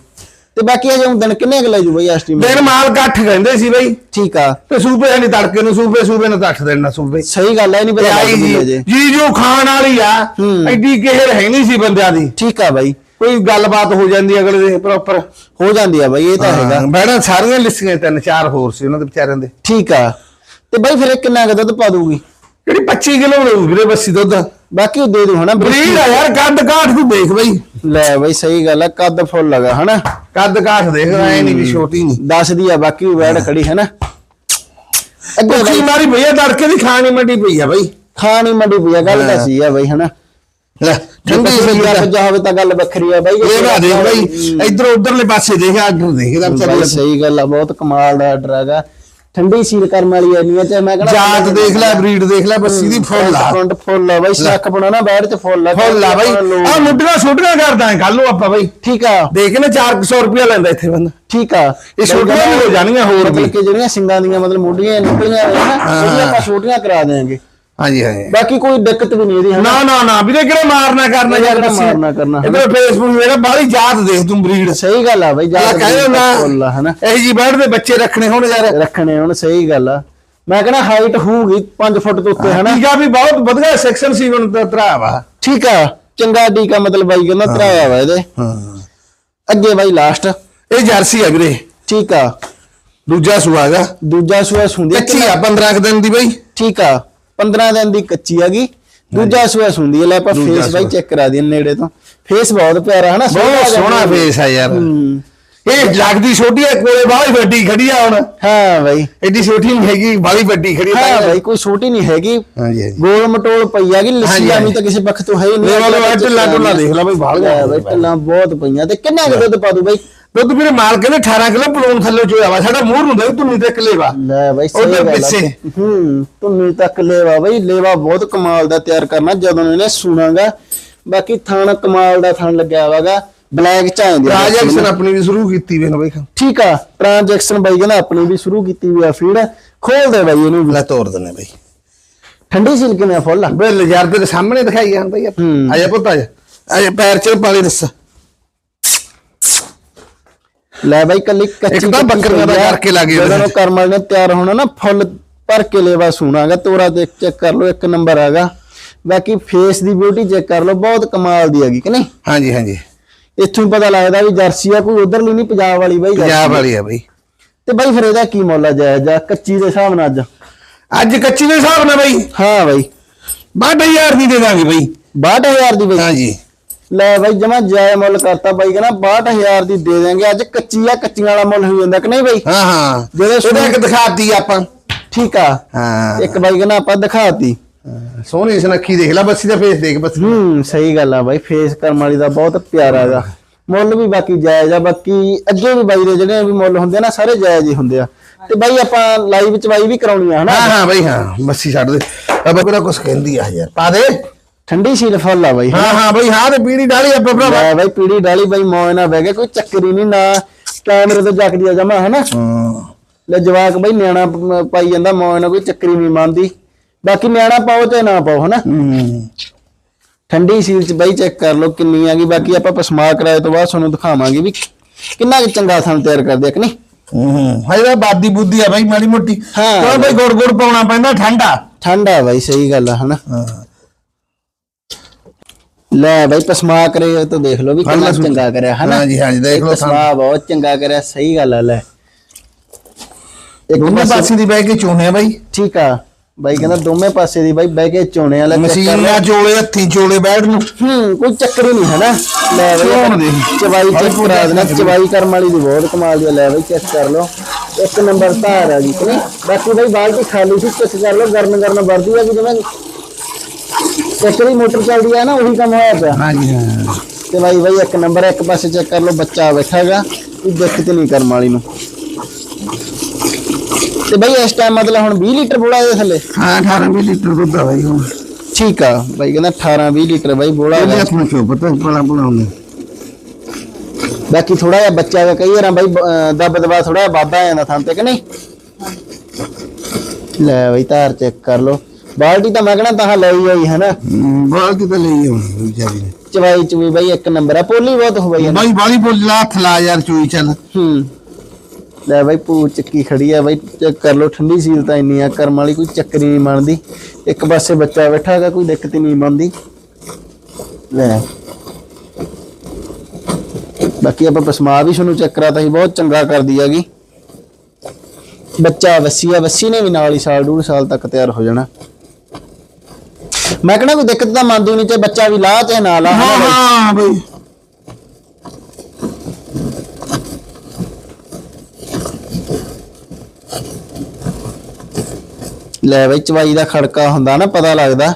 ਤੇ ਬਾਕੀ ਇਹ ਜਦੋਂ ਦਿਨ ਕਿੰਨੇ ਕੁ ਲੈ ਜੂ ਬਾਈ ਐਸਟੀਮੇਟ ਦਿਨ ਮਾਲ ਇਕੱਠ ਕਹਿੰਦੇ ਸੀ ਬਈ। ਠੀਕ ਆ। ਤੇ ਸੂਬੇ ਨਹੀਂ ਤੜਕੇ ਨੂੰ ਸੂਬੇ ਸੂਬੇ ਨੂੰ ਤੱਠ ਦੇਣਾ ਸੂਬੇ। ਸਹੀ ਗੱਲ ਇਹ ਨਹੀਂ ਪਤਾ ਆਈ ਜੀ ਜੀ ਜੋ ਖਾਣ ਵਾਲੀ ਆ ਹੂੰ। ਐਡੀ ਕਿਹਰ ਹੈ ਨਹੀਂ ਸੀ ਬੰਦਿਆਂ ਦੀ। ਠੀਕ ਆ ਬਾਈ। ਕੋਈ ਗੱਲਬਾਤ ਹੋ ਜਾਂਦੀ ਅਗਲੇ ਦੇ ਪ੍ਰੋਪਰ ਹੋ ਜਾਂਦੀ ਆ ਬਾਈ ਇਹ ਤਾਂ ਹੈਗਾ। ਬੈਠਾ ਸਾਰੀਆਂ ਲਿਸਟੀਆਂ ਤਿੰਨ ਚਾਰ ਹੋਰ ਸੀ ਉਹਨਾਂ ਦੇ ਵਿਚਾਰਿਆਂ ਦੇ। ਠੀਕ ਆ। ਤੇ ਬਾਈ ਫਿਰ ਇਹ ਕਿੰਨਾ ਕੁ ਦੁੱਧ ਪਾ ਦੂਗੀ ਜਿਹੜੀ 25 ਕਿਲੋ ਬਣਾਉ ਵੀਰੇ ਬੱਸੀ ਦੁੱਧ। ਬਾਕੀ ਉਹ ਦੇ ਦੂ ਹਨਾ ਬਰੀਡ ਆ ਯਾਰ ਕੱਦ ਕਾਠ ਤੂੰ ਦੇਖ ਬਈ। ਲੈ ਬਾਈ ਸਹੀ ਗੱਲ ਆ ਕੱਦ ਫੁੱਲ ਲਗਾ ਹਨਾ। ਕੱਦ ਕਾਠ ਦੇਖ ਐ ਨਹੀਂ ਵੀ ਛੋਟੀ ਨਹੀਂ। ਦੱਸਦੀ ਆ ਬਾਕੀ ਉਹ ਵੈੜ ਖੜੀ ਹਨਾ। ਅੱਗੇ ਬਾਈ। ਮਾਰੀ ਭਈਆ ਤੜਕੇ ਦੀ ਖਾਣੀ ਮੰਡੀ ਪਈ ਆ ਬਈ। ਖਾਣੀ ਮੰਡੀ ਪਈ ਆ ਗੱਲ ਤਾਂ ਹਾਂ। ਸੀ ਆ ਬਾਈ ਹਨਾ। ਲੈ ਠੰਡੀ ਠੰਡੀ ਸੀ ਸੱਜਾ ਹੋਵੇ ਤਾਂ ਗੱਲ ਵੱਖਰੀ ਆ ਬਾਈ ਇਹ ਨਾ ਦੇਖ ਬਈ ਇਧਰ ਉਧਰਲੇ ਪਾਸੇ ਦੇਖ ਆਰਡਰ ਦੇਖ ਇਹਦਾ ਬਾਈ ਵਿਚਾਰੇ ਸਹੀ ਗੱਲ ਆ ਬਹੁਤ ਕਮਾਲ ਦਾ ਆਰਡਰ ਹੈਗਾ। ਠੰਡੀ ਸੀਲ ਕਰਨ ਵਾਲੀ ਐਨੀ ਆ ਤੇ ਮੈਂ ਕਹਿੰਦਾ ਜਾਤ ਦੇਖ ਲੈ ਬਰੀਡ ਦੇਖ ਲੈ ਬੱਸੀ ਦੀ ਫੁੱਲ ਆ। ਫਰੰਟ ਫੁੱਲ ਆ ਬਾਈ ਸੱਕ ਬਣਾ ਨਾ ਬੈਠ ਚ ਫੁੱਲ ਆ। ਫੁੱਲ ਆ ਬਈ। ਆ ਮੁੱਢੀਆਂ ਛੋਟੀਆਂ ਕਰਦਾ ਹੈ ਕੱਲ ਨੂੰ ਆਪਾਂ ਬਈ। ਠੀਕ ਆ। ਦੇਖ ਨਾ 400 ਰੁਪਇਆ ਲੈਂਦਾ ਇੱਥੇ ਬੰਦਾ। ਠੀਕ ਆ। ਇਹ ਛੋਟੀਆਂ ਵੀ ਹੋ ਜਾਣਗੀਆਂ ਹੋਰ ਵੀ। ਕਿ ਜਿਹੜੀਆਂ ਸਿੰਗਾਂ ਦੀਆਂ ਮਤਲਬ ਮੋਢੀਆਂ ਨਿਕਲੀਆਂ ਹੋਈਆਂ ਨਾ ਉਹਦੀਆਂ ਆਪਾਂ ਛੋਟੀਆਂ ਕਰਾ ਦੇਾਂਗੇ ਹਾਂਜੀ ਹਾਂਜੀ। ਬਾਕੀ ਕੋਈ ਦਿੱਕਤ ਵੀ ਨਹੀਂ ਇਹਦੀ ਹਨਾ? ਨਾ ਨਾ ਨਾ ਵੀਰੇ ਕਿਹੜਾ ਮਾਰਨਾ ਕਰਨਾ ਯਾਰ ਕਿਹੜਾ ਮਾਰਨਾ ਕਰਨਾ, ਹਨਾ। ਇਧਰ ਫੇਸਬੁੱਕ ਮੇਰਾ ਬਾਹਲੀ ਜਾਤ ਦੇਖ ਤੂੰ ਬਰੀਡ ਸਹੀ ਗੱਲ ਆ ਬਾਈ ਜਾ ਕਹਿੰਦਾ ਫੁੱਲ ਆ ਹਨਾ? ਇਹ ਜੀ ਬੈਠ ਦੇ ਬੱਚੇ ਰੱਖਣੇ ਹੁਣ ਯਾਰ। ਰੱਖਣੇ ਹੁਣ ਸਹੀ ਗੱਲ ਆ। ਮੈਂ ਕਹਿੰਦਾ ਹਾਈਟ ਹੋਊਗੀ 5 ਫੁੱਟ ਤੋਂ ਉੱਤੇ ਹਨਾ? ਠੀਕ ਆ ਵੀ ਬਹੁਤ ਵਧੀਆ ਸੈਕਸ਼ਨ ਸੀ ਬਣ ਦਾ ਤਰਾ ਵਾ। ਠੀਕ ਆ ਚੰਗਾ ਡੀਕਾ ਮਤਲਬ ਬਾਈ ਕਹਿੰਦਾ ਤਰਾਇਆ ਵਾ ਇਹਦੇ। ਹਾਂ। ਅੱਗੇ ਬਾਈ ਲਾਸਟ ਇਹ ਜਰਸੀ ਆ ਵੀਰੇ। ਠੀਕ ਆ। ਦੂਜਾ ਸੁਆਗਾ ਦੂਜਾ ਸੂਆ ਸੁੰਦੀ ਕੱਚੀ ਆ 15 ਕੁ ਦਿਨ ਦੀ ਬਈ। ਠੀਕ ਆ। 15 ਦਿਨ ਦੀ ਕੱਚੀ ਹੈਗੀ ਦੂਜਾ ਸੂਆ ਸੁੰਦੀ ਹੈ ਲੈ ਆਪਾਂ ਫੇਸ ਬਾਈ। ਚੈੱਕ ਕਰਾ ਦਈਏ ਨੇੜੇ ਤੋਂ ਫੇਸ ਬਹੁਤ ਪਿਆਰਾ ਹਨਾ ਬਹੁਤ ਸੋਹਣਾ। ਫੇਸ ਆ ਯਾਰ। ਇਹ ਲੱਗਦੀ ਛੋਟੀ ਆ ਕੋਲੇ ਬਾਹਲੀ ਵੱਡੀ ਖੜੀ ਆ ਹੁਣ। ਹਾਂ ਬਾਈ। ਐਡੀ ਛੋਟੀ ਨਹੀਂ ਹੈਗੀ ਬਾਹਲੀ ਵੱਡੀ ਖੜੀ ਆ। ਹਾਂ ਬਾਈ ਕੋਈ ਛੋਟੀ ਨਹੀਂ ਹੈਗੀ। ਹਾਂਜੀ ਹਾਂਜੀ। ਗੋਲ ਮਟੋਲ ਪਈ ਹੈਗੀ ਲੱਸੀ ਆਮੀ ਤਾਂ ਕਿਸੇ ਪੱਖ ਤੋਂ ਹੈ ਹੀ ਨਹੀਂ। ਵਾਲਾ ਵਾ ਢਿੱਲਾ ਢੁੱਲਾ ਦੇਖ ਲੈ ਬਾਈ ਬਾਹਲ ਲੈ ਬਾਈ ਢਿੱਲਾਂ ਬਹੁਤ ਪਈਆਂ। ਤੇ ਕਿੰਨਾ ਕੁ ਦੁੱਧ ਪਾ ਦੂ ਬਾਈ? ਦੁੱਧ ਵੀਰੇ ਮਾਲ ਕਹਿੰਦੇ 18 ਕਿਲੋ ਪਲੂਨ ਥੱਲੇ ਚੋਇਆ ਵਾ। ਸਾਡਾ ਮੂੰਹ ਹੁੰਦਾ ਤੂੰ ਨਹੀਂ ਦੇਖ ਲੇਵਾ। ਲੈ ਬਾਈ ਸਹੀ ਗੱਲ। ਪਿੱਛੇ। ਹੂੰ ਤੁੰਨੀ ਤੱਕ ਲੇਵਾ ਬਾਈ। ਲੇਵਾ ਬਹੁਤ ਕਮਾਲ ਦਾ ਤਿਆਰ ਕਰਨਾ। ਜਦੋਂ ਇਹਨੇ ਸੁਣਾਗਾ ਬਾਕੀ ਥਣ ਕਮਾਲ ਦਾ ਥਣ ਲੱਗਿਆ ਵਾਗਾ ਬਲੈਕ ਚ ਆਉਂਦੀ ਆ ਟ੍ਰਾਂਜੈਕਸ਼ਨ ਆਪਣੀ ਵੀ ਸ਼ੁਰੂ ਕੀਤੀ ਵੇ ਨਾ ਬਾਈ ਠੀਕ ਆ ਟ੍ਰਾਂਜੈਕਸ਼ਨ ਬਾਈ ਕਹਿੰਦਾ ਆਪਣੀ ਵੀ ਸ਼ੁਰੂ ਕੀਤੀ ਵੀ ਆ ਫੀਡ ਖੋਲ ਦੇ ਬਾਈ ਇਹਨੂੰ। ਲੈ ਤੋੜ ਦਿੰਨੇ ਬਾਈ। ਠੰਡੀ ਸੀਲ ਕਿਵੇਂ ਫੁੱਲ ਬਿੱਲ ਯਾਰ ਤੇਰੇ ਸਾਹਮਣੇ ਦਿਖਾਈ ਜਾਂ ਬਾਈ। ਆ ਜਾ ਪੁੱਤ ਆ ਜਾ ਆ ਜਾ ਪੈਰ ਚ ਪਾਲੀ ਦੱਸ। ਲੈ ਬਾਈ ਕੱਲੀ ਕੱਚੀ ਇੱਕ ਤਾਂ ਬੱਕਰੀਆਂ ਦਾ। ਕਰਕੇ ਲੱਗ ਜਦੋਂ ਕਰਮਲ ਨੇ ਤਿਆਰ ਹੋਣਾ ਨਾ ਫੁੱਲ ਭਰ ਕੇ ਲੇਵਾ ਸੁਣਾਗਾ ਤੋਰਾ ਦੇਖ ਚੈੱਕ ਕਰ ਲਓ ਇੱਕ ਨੰਬਰ ਹੈਗਾ। ਬਾਕੀ ਫੇਸ ਦੀ ਬਿਊਟੀ ਚੈੱਕ ਕਰ ਲਓ ਬਹੁਤ ਕਮਾਲ ਦੀ ਹੈਗੀ ਕਿ ਨਹੀਂ? ਹਾਂਜੀ ਹਾਂਜੀ। ਇੱਥੋਂ ਹੀ ਪਤਾ ਲੱਗਦਾ ਵੀ ਜਰਸੀ ਆ ਕੋਈ ਉਧਰਲੀ ਨਹੀਂ ਪੰਜਾਬ ਵਾਲੀ ਬਾਈ ਜਰਸੀ ਪੰਜਾਬ ਵਾਲੀ ਆ ਬਈ। ਤੇ ਬਾਈ ਫਿਰ ਇਹਦਾ ਕੀ ਮੁੱਲ ਆ ਜਾਇਜ਼ ਆ ਕੱਚੀ ਦੇ ਹਿਸਾਬ ਨਾਲ ਅੱਜ? ਅੱਜ ਕੱਚੀ ਦੇ ਹਿਸਾਬ ਨਾਲ ਬਈ। ਹਾਂ ਬਾਈ। 62000 ਦੀ ਦੇ ਦਾਂਗੇ ਬਈ। 62000 ਦੀ ਬਾਈ? ਹਾਂਜੀ। ਲੈ ਬਾਈ ਜਮਾ ਜਾਇਜ਼ ਮੁੱਲ ਕਰਤਾ ਬਾਈ ਕਹਿੰਦਾ 62000 ਦੀ ਦੇ ਦੇਾਂਗੇ ਅੱਜ ਕੱਚੀ ਆ ਕੱਚੀਆਂ ਵਾਲਾ ਮੁੱਲ ਹੋ ਜਾਂਦਾ ਕਿ ਨਹੀਂ ਬਾਈ? ਹਾਂ ਹਾਂ। ਜਿਹੜੇ ਉਹਦਾ ਇੱਕ ਦਿਖਾਤੀ ਆਪਾਂ। ਠੀਕ ਆ। ਹਾਂ। ਇੱਕ ਬਾਈ ਕਹਿੰਦਾ ਆਪਾਂ ਦਿਖਾਤੀ ਸੋਹਣੀ ਸੁਨੱਖੀ ਦੇਖ ਲੈ ਬੱਸੀ ਦਾ ਫੇਸ ਦੇਖ ਬੱਸੀ ਹੂੰ ਸਹੀ ਗੱਲ ਆ ਬਾਈ ਫੇਸ ਕਰਮ ਵਾਲੀ ਦਾ ਬਹੁਤ ਪਿਆਰਾ ਹੈਗਾ। ਮੁੱਲ ਵੀ ਬਾਕੀ ਜਾਇਜ਼ ਆ ਬਾਕੀ ਅੱਗੇ ਵੀ ਬਾਈ ਦੇ ਜਿਹੜੇ ਵੀ ਮੁੱਲ ਹੁੰਦੇ ਨਾ ਸਾਰੇ ਜਾਇਜ਼ ਹੀ ਹੁੰਦੇ ਆ। ਤੇ ਬਾਈ ਆਪਾਂ ਲਾਈਵ ਚ ਬਾਈ ਵੀ ਕਰਾਉਣੀ ਆ ਹਨਾ? ਹਾਂ ਹਾਂ ਬਈ ਹਾਂ ਬੱਸੀ ਛੱਡ ਦੇ। ਅਬ ਕਿਹੜਾ ਕੁਛ ਕਹਿੰਦੀ ਆ ਯਾਰ ਪਾ ਦੇ। ਠੰਡੀ ਸੀਲ ਫੁੱਲ ਆ ਬਾਈ? ਹਾਂ ਹਾਂ ਬਈ ਹਾਂ ਤੇ ਪੀੜੀ ਡਾਲੀ ਆਪਾਂ ਭਰਾਵਾ ਲੈ ਬਾਈ ਪੀੜੀ ਡਾਲੀ ਬਾਈ ਮੌਜ ਨਾ ਬਹਿ ਗਿਆ ਕੋਈ ਚੱਕਰ ਹੀ ਨਹੀਂ ਨਾ ਕੈਮਰੇ ਤੋਂ ਜੱਕਦੀ ਆ ਜਮਾ ਹਨਾ? ਹਾਂ। ਲੈ ਜਵਾਕ ਬਾਈ ਨਿਆਣਾ ਪਾਈ ਜਾਂਦਾ ਮੌਜ ਨਾਲ ਕੋਈ ਚੱਕਰ ਹੀ ਨਹੀਂ ਮੰਨਦੀ। ਬਾਕੀ ਨਿਆਣਾ ਪਾਓ ਤੇ ਨਾ ਪਾਓ ਹਨਾ? ਠੰਡੀ ਸੀਲ ਚ ਬਾਈ ਚੈੱਕ ਕਰ ਲਓ ਕਿੰਨੀ ਆ ਗਈ। ਬਾਕੀ ਆਪਾਂ ਪਸਮਾ ਕਰਾਏ ਤੋਂ ਬਾਅਦ ਤੁਹਾਨੂੰ ਦਿਖਾਵਾਂਗੇ ਵੀ ਕਿੰਨਾ ਚੰਗਾ ਸਾਨੂੰ ਤਿਆਰ ਕਰਦੇ ਆ ਕਿ ਨਹੀਂ? ਹੂੰ ਹਾਇਦਾ ਬਾਦੀ ਬੁੱਧੀ ਆ ਬਈ ਮਾੜੀ ਮੋਟੀ। ਹਾਂ। ਬਈ ਗੁੜ ਗੁੜ ਪਾਉਣਾ ਪੈਂਦਾ ਠੰਡਾ। ਠੰਡਾ ਬਾਈ ਸਹੀ ਗੱਲ ਆ ਹਨਾ? ਲੈ ਬਾਈ ਪਸਮਾ ਕਰੇ ਤਾਂ ਦੇਖ ਲਓ ਵੀ ਕਿੰਨਾ ਚੰਗਾ ਕਰਿਆ ਹਨਾ? ਹਾਂਜੀ, ਹਾਂਜੀ, ਦੇਖ ਲਓ ਪਸਮਾ ਬਹੁਤ ਚੰਗਾ ਕਰਿਆ ਸਹੀ ਗੱਲ ਆ ਲੈ। ਇੱਕ ਪਾਸੇ ਦੀ ਬਹਿ ਕੇ ਚੋਣੇ ਆ ਬਈ। ਠੀਕ ਆ। ਬਾਈ ਕਹਿੰਦਾ ਦੋਵੇਂ ਪਾਸੇ ਦੀ ਬਾਈ ਬਹਿ ਕੇ ਚੋਣੇ ਵਾਲਾ ਮਸ਼ੀਨ। ਨਾਲ ਚੋਲੇ ਹੱਥੀਂ ਚੋਲੇ ਬੈਠ ਨੂੰ। ਹੂੰ ਕੋਈ ਚੱਕਰ ਹੀ ਨਹੀਂ ਹੈ ਨਾ। ਲੈ ਬਈ। ਚਵਾਈ ਚੈੱਕ ਕਰਾ ਦੇਣਾ ਚਵਾਈ ਕਰਮ ਵਾਲੀ ਦੀ ਬਹੁਤ ਕਮਾਲ ਦੀ ਲੈ ਬਈ ਚੈੱਕ ਕਰ ਲਓ। ਇੱਕ ਨੰਬਰ ਧਾਰ ਆ ਜੀ ਕਿ ਬਾਕੀ ਬਈ ਬਾਲਟੀ ਖਾਲੀ ਸੀ ਚੈੱਕ ਕਰ ਲਓ। ਗਰਮ ਗਰਮ ਵਰਦੀ ਆ ਕਿ ਜਿਵੇਂ ਦੀ ਮੋਟਰ ਚੱਲਦੀ ਆ ਨਾ ਉਹੀ ਕੰਮ ਹੋਇਆ ਪਿਆ। ਹਾਂਜੀ ਹਾਂ। ਤੇ ਬਾਈ ਬਾਈ ਇੱਕ ਨੰਬਰ ਇੱਕ ਪਾਸੇ ਚੈੱਕ ਕਰ ਲਓ ਬੱਚਾ ਬੈਠਾ ਹੈਗਾ। ਕੋਈ ਦਿੱਕਤ ਨਹੀਂ ਕਰਮ ਵਾਲੀ ਨੂੰ। ਤੇ ਬਾਈ ਇਸ ਟਾਈਮ ਮਤਲਬ ਹੁਣ 20 ਲੀਟਰ ਬੋਲਾ ਦੇ ਥੱਲੇ? ਹਾਂ 18 20 ਲੀਟਰ ਦੁੱਧ ਆ ਬਈ ਹੁਣ। ਠੀਕ ਆ ਬਾਈ ਕਹਿੰਦਾ 18 20 ਲੀਟਰ ਬਾਈ ਬੋਲਾ ਇਹਦੇ। ਆਪਣਾ ਚੋ ਪਤਾ ਬੜਾ ਬਣਾਉਂਦੇ। ਬਾਕੀ ਥੋੜਾ ਜਿਹਾ ਬੱਚਾ ਦਾ ਕਈ ਵਾਰਾਂ ਬਾਈ ਦੱਬ ਦਬਾ ਥੋੜਾ ਜਿਹਾ ਵਾਧਾ ਆ ਜਾਂਦਾ ਥਾਂ ਤੇ ਕਿ ਨਹੀਂ? ਲੈ ਬਈ ਧਾਰ ਚੈੱਕ ਕਰ ਲਓ। ਬਾਲਟੀ ਤਾਂ ਮੈਂ ਕਹਣਾ ਤਾਂ ਲਈ ਹੋਈ ਹੈ ਨਾ। ਬਾਲ ਕਿਤੇ ਲਈ ਵਿਚਾਰੀ ਨੇ। ਚਵਾਈ ਚੁਈ ਬਾਈ ਇੱਕ ਨੰਬਰ ਆ ਪੋਲੀ ਬਹੁਤ ਹੋ ਬਈ ਬਾਈ ਬਾਲੀ ਬੋਲ ਲਾ ਹੱਥ ਲਾ ਯਾਰ ਚੋਈ ਚੱਲ। ਹੂੰ। ਲੈ ਬਾਈ ਪੂ ਚੱਕੀ ਖੜੀ ਆ ਬਾਈ ਚੈੱਕ ਕਰ ਲਓ ਠੰਡੀ ਸੀਲ ਤਾਂ ਇੰਨੀ ਆ ਕਰਮ ਵਾਲੀ ਕੋਈ ਚੱਕਰ ਨਹੀਂ ਮੰਨਦੀ ਇੱਕ ਪਾਸੇ ਬੱਚਾ ਬੈਠਾ ਹੈਗਾ, ਕੋਈ ਦਿੱਕਤ ਨਹੀਂ ਮੰਨਦੀ ਲੈ। ਬਾਕੀ ਆਪਾਂ ਪਸਮਾ ਵੀ ਤੁਹਾਨੂੰ ਚੈੱਕ ਕਰਾਤਾ ਸੀ ਬਹੁਤ ਚੰਗਾ ਕਰਦੀ ਹੈਗੀ। ਬੱਚਾ ਵਸੀ ਆ, ਵਸੀ ਨੇ ਵੀ ਨਾਲ ਹੀ ਸਾਲ, ਡੂਢ ਸਾਲ ਤੱਕ ਤਿਆਰ ਹੋ ਜਾਣਾ। ਮੈਂ ਕਹਿੰਦਾ ਕੋਈ ਦਿੱਕਤ ਤਾਂ ਮੰਨਦੀ ਨਹੀਂ, ਤੇ ਬੱਚਾ ਵੀ ਲਾਹ ਤੇ ਨਾ ਲਾਹ ਹਾਂ ਹਾਂ, ਬਈ। ਲੈ ਬਈ ਚਵਾਈ ਦਾ ਖੜਕਾ ਹੁੰਦਾ ਨਾ ਪਤਾ ਲੱਗਦਾ।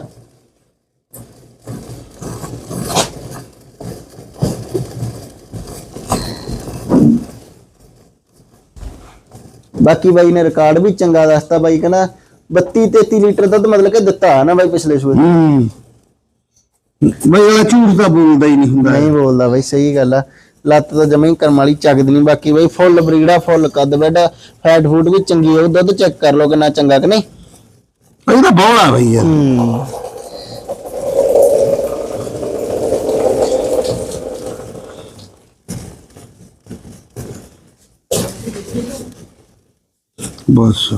ਬਾਕੀ ਬਾਈ ਨੇ ਰਿਕਾਰਡ ਵੀ ਚੰਗਾ ਦੱਸਤਾ ਬਾਈ ਕਹਿੰਦਾ 32 33 ਲੀਟਰ ਦੁੱਧ ਮਤਲਬ ਕਿ ਦਿੱਤਾ ਨਾ ਬਾਈ ਪਿਛਲੇ ਸੂਏ ਹੂੰ। ਬਈ ਉਹ ਝੂਠ ਤਾਂ ਬੋਲਦਾ ਹੀ ਨਹੀਂ ਹੁੰਦਾ। ਨਹੀਂ ਬੋਲਦਾ ਬਾਈ ਸਹੀ ਗੱਲ ਆ। ਲੱਤ ਤਾਂ ਜਮੇ ਕਰਮ ਵਾਲੀ ਚੱਕਦੀ ਨਹੀਂ ਬਾਕੀ ਬਾਈ ਫੁੱਲ ਬਰੀੜਾ ਫੁੱਲ ਕੱਦ ਬੈਡ ਫੈਟ ਫੂਡ ਵੀ ਚੰਗੀ ਹੋਊ ਦੁੱਧ ਚੈੱਕ ਕਰ ਲਓ ਕਿੰਨਾ ਚੰਗਾ ਕਿ ਨਹੀਂ। ਇਹ ਤਾਂ ਬੋਲਾ ਬਈ ਯਾਰ। ਹੂੰ ਬਸ।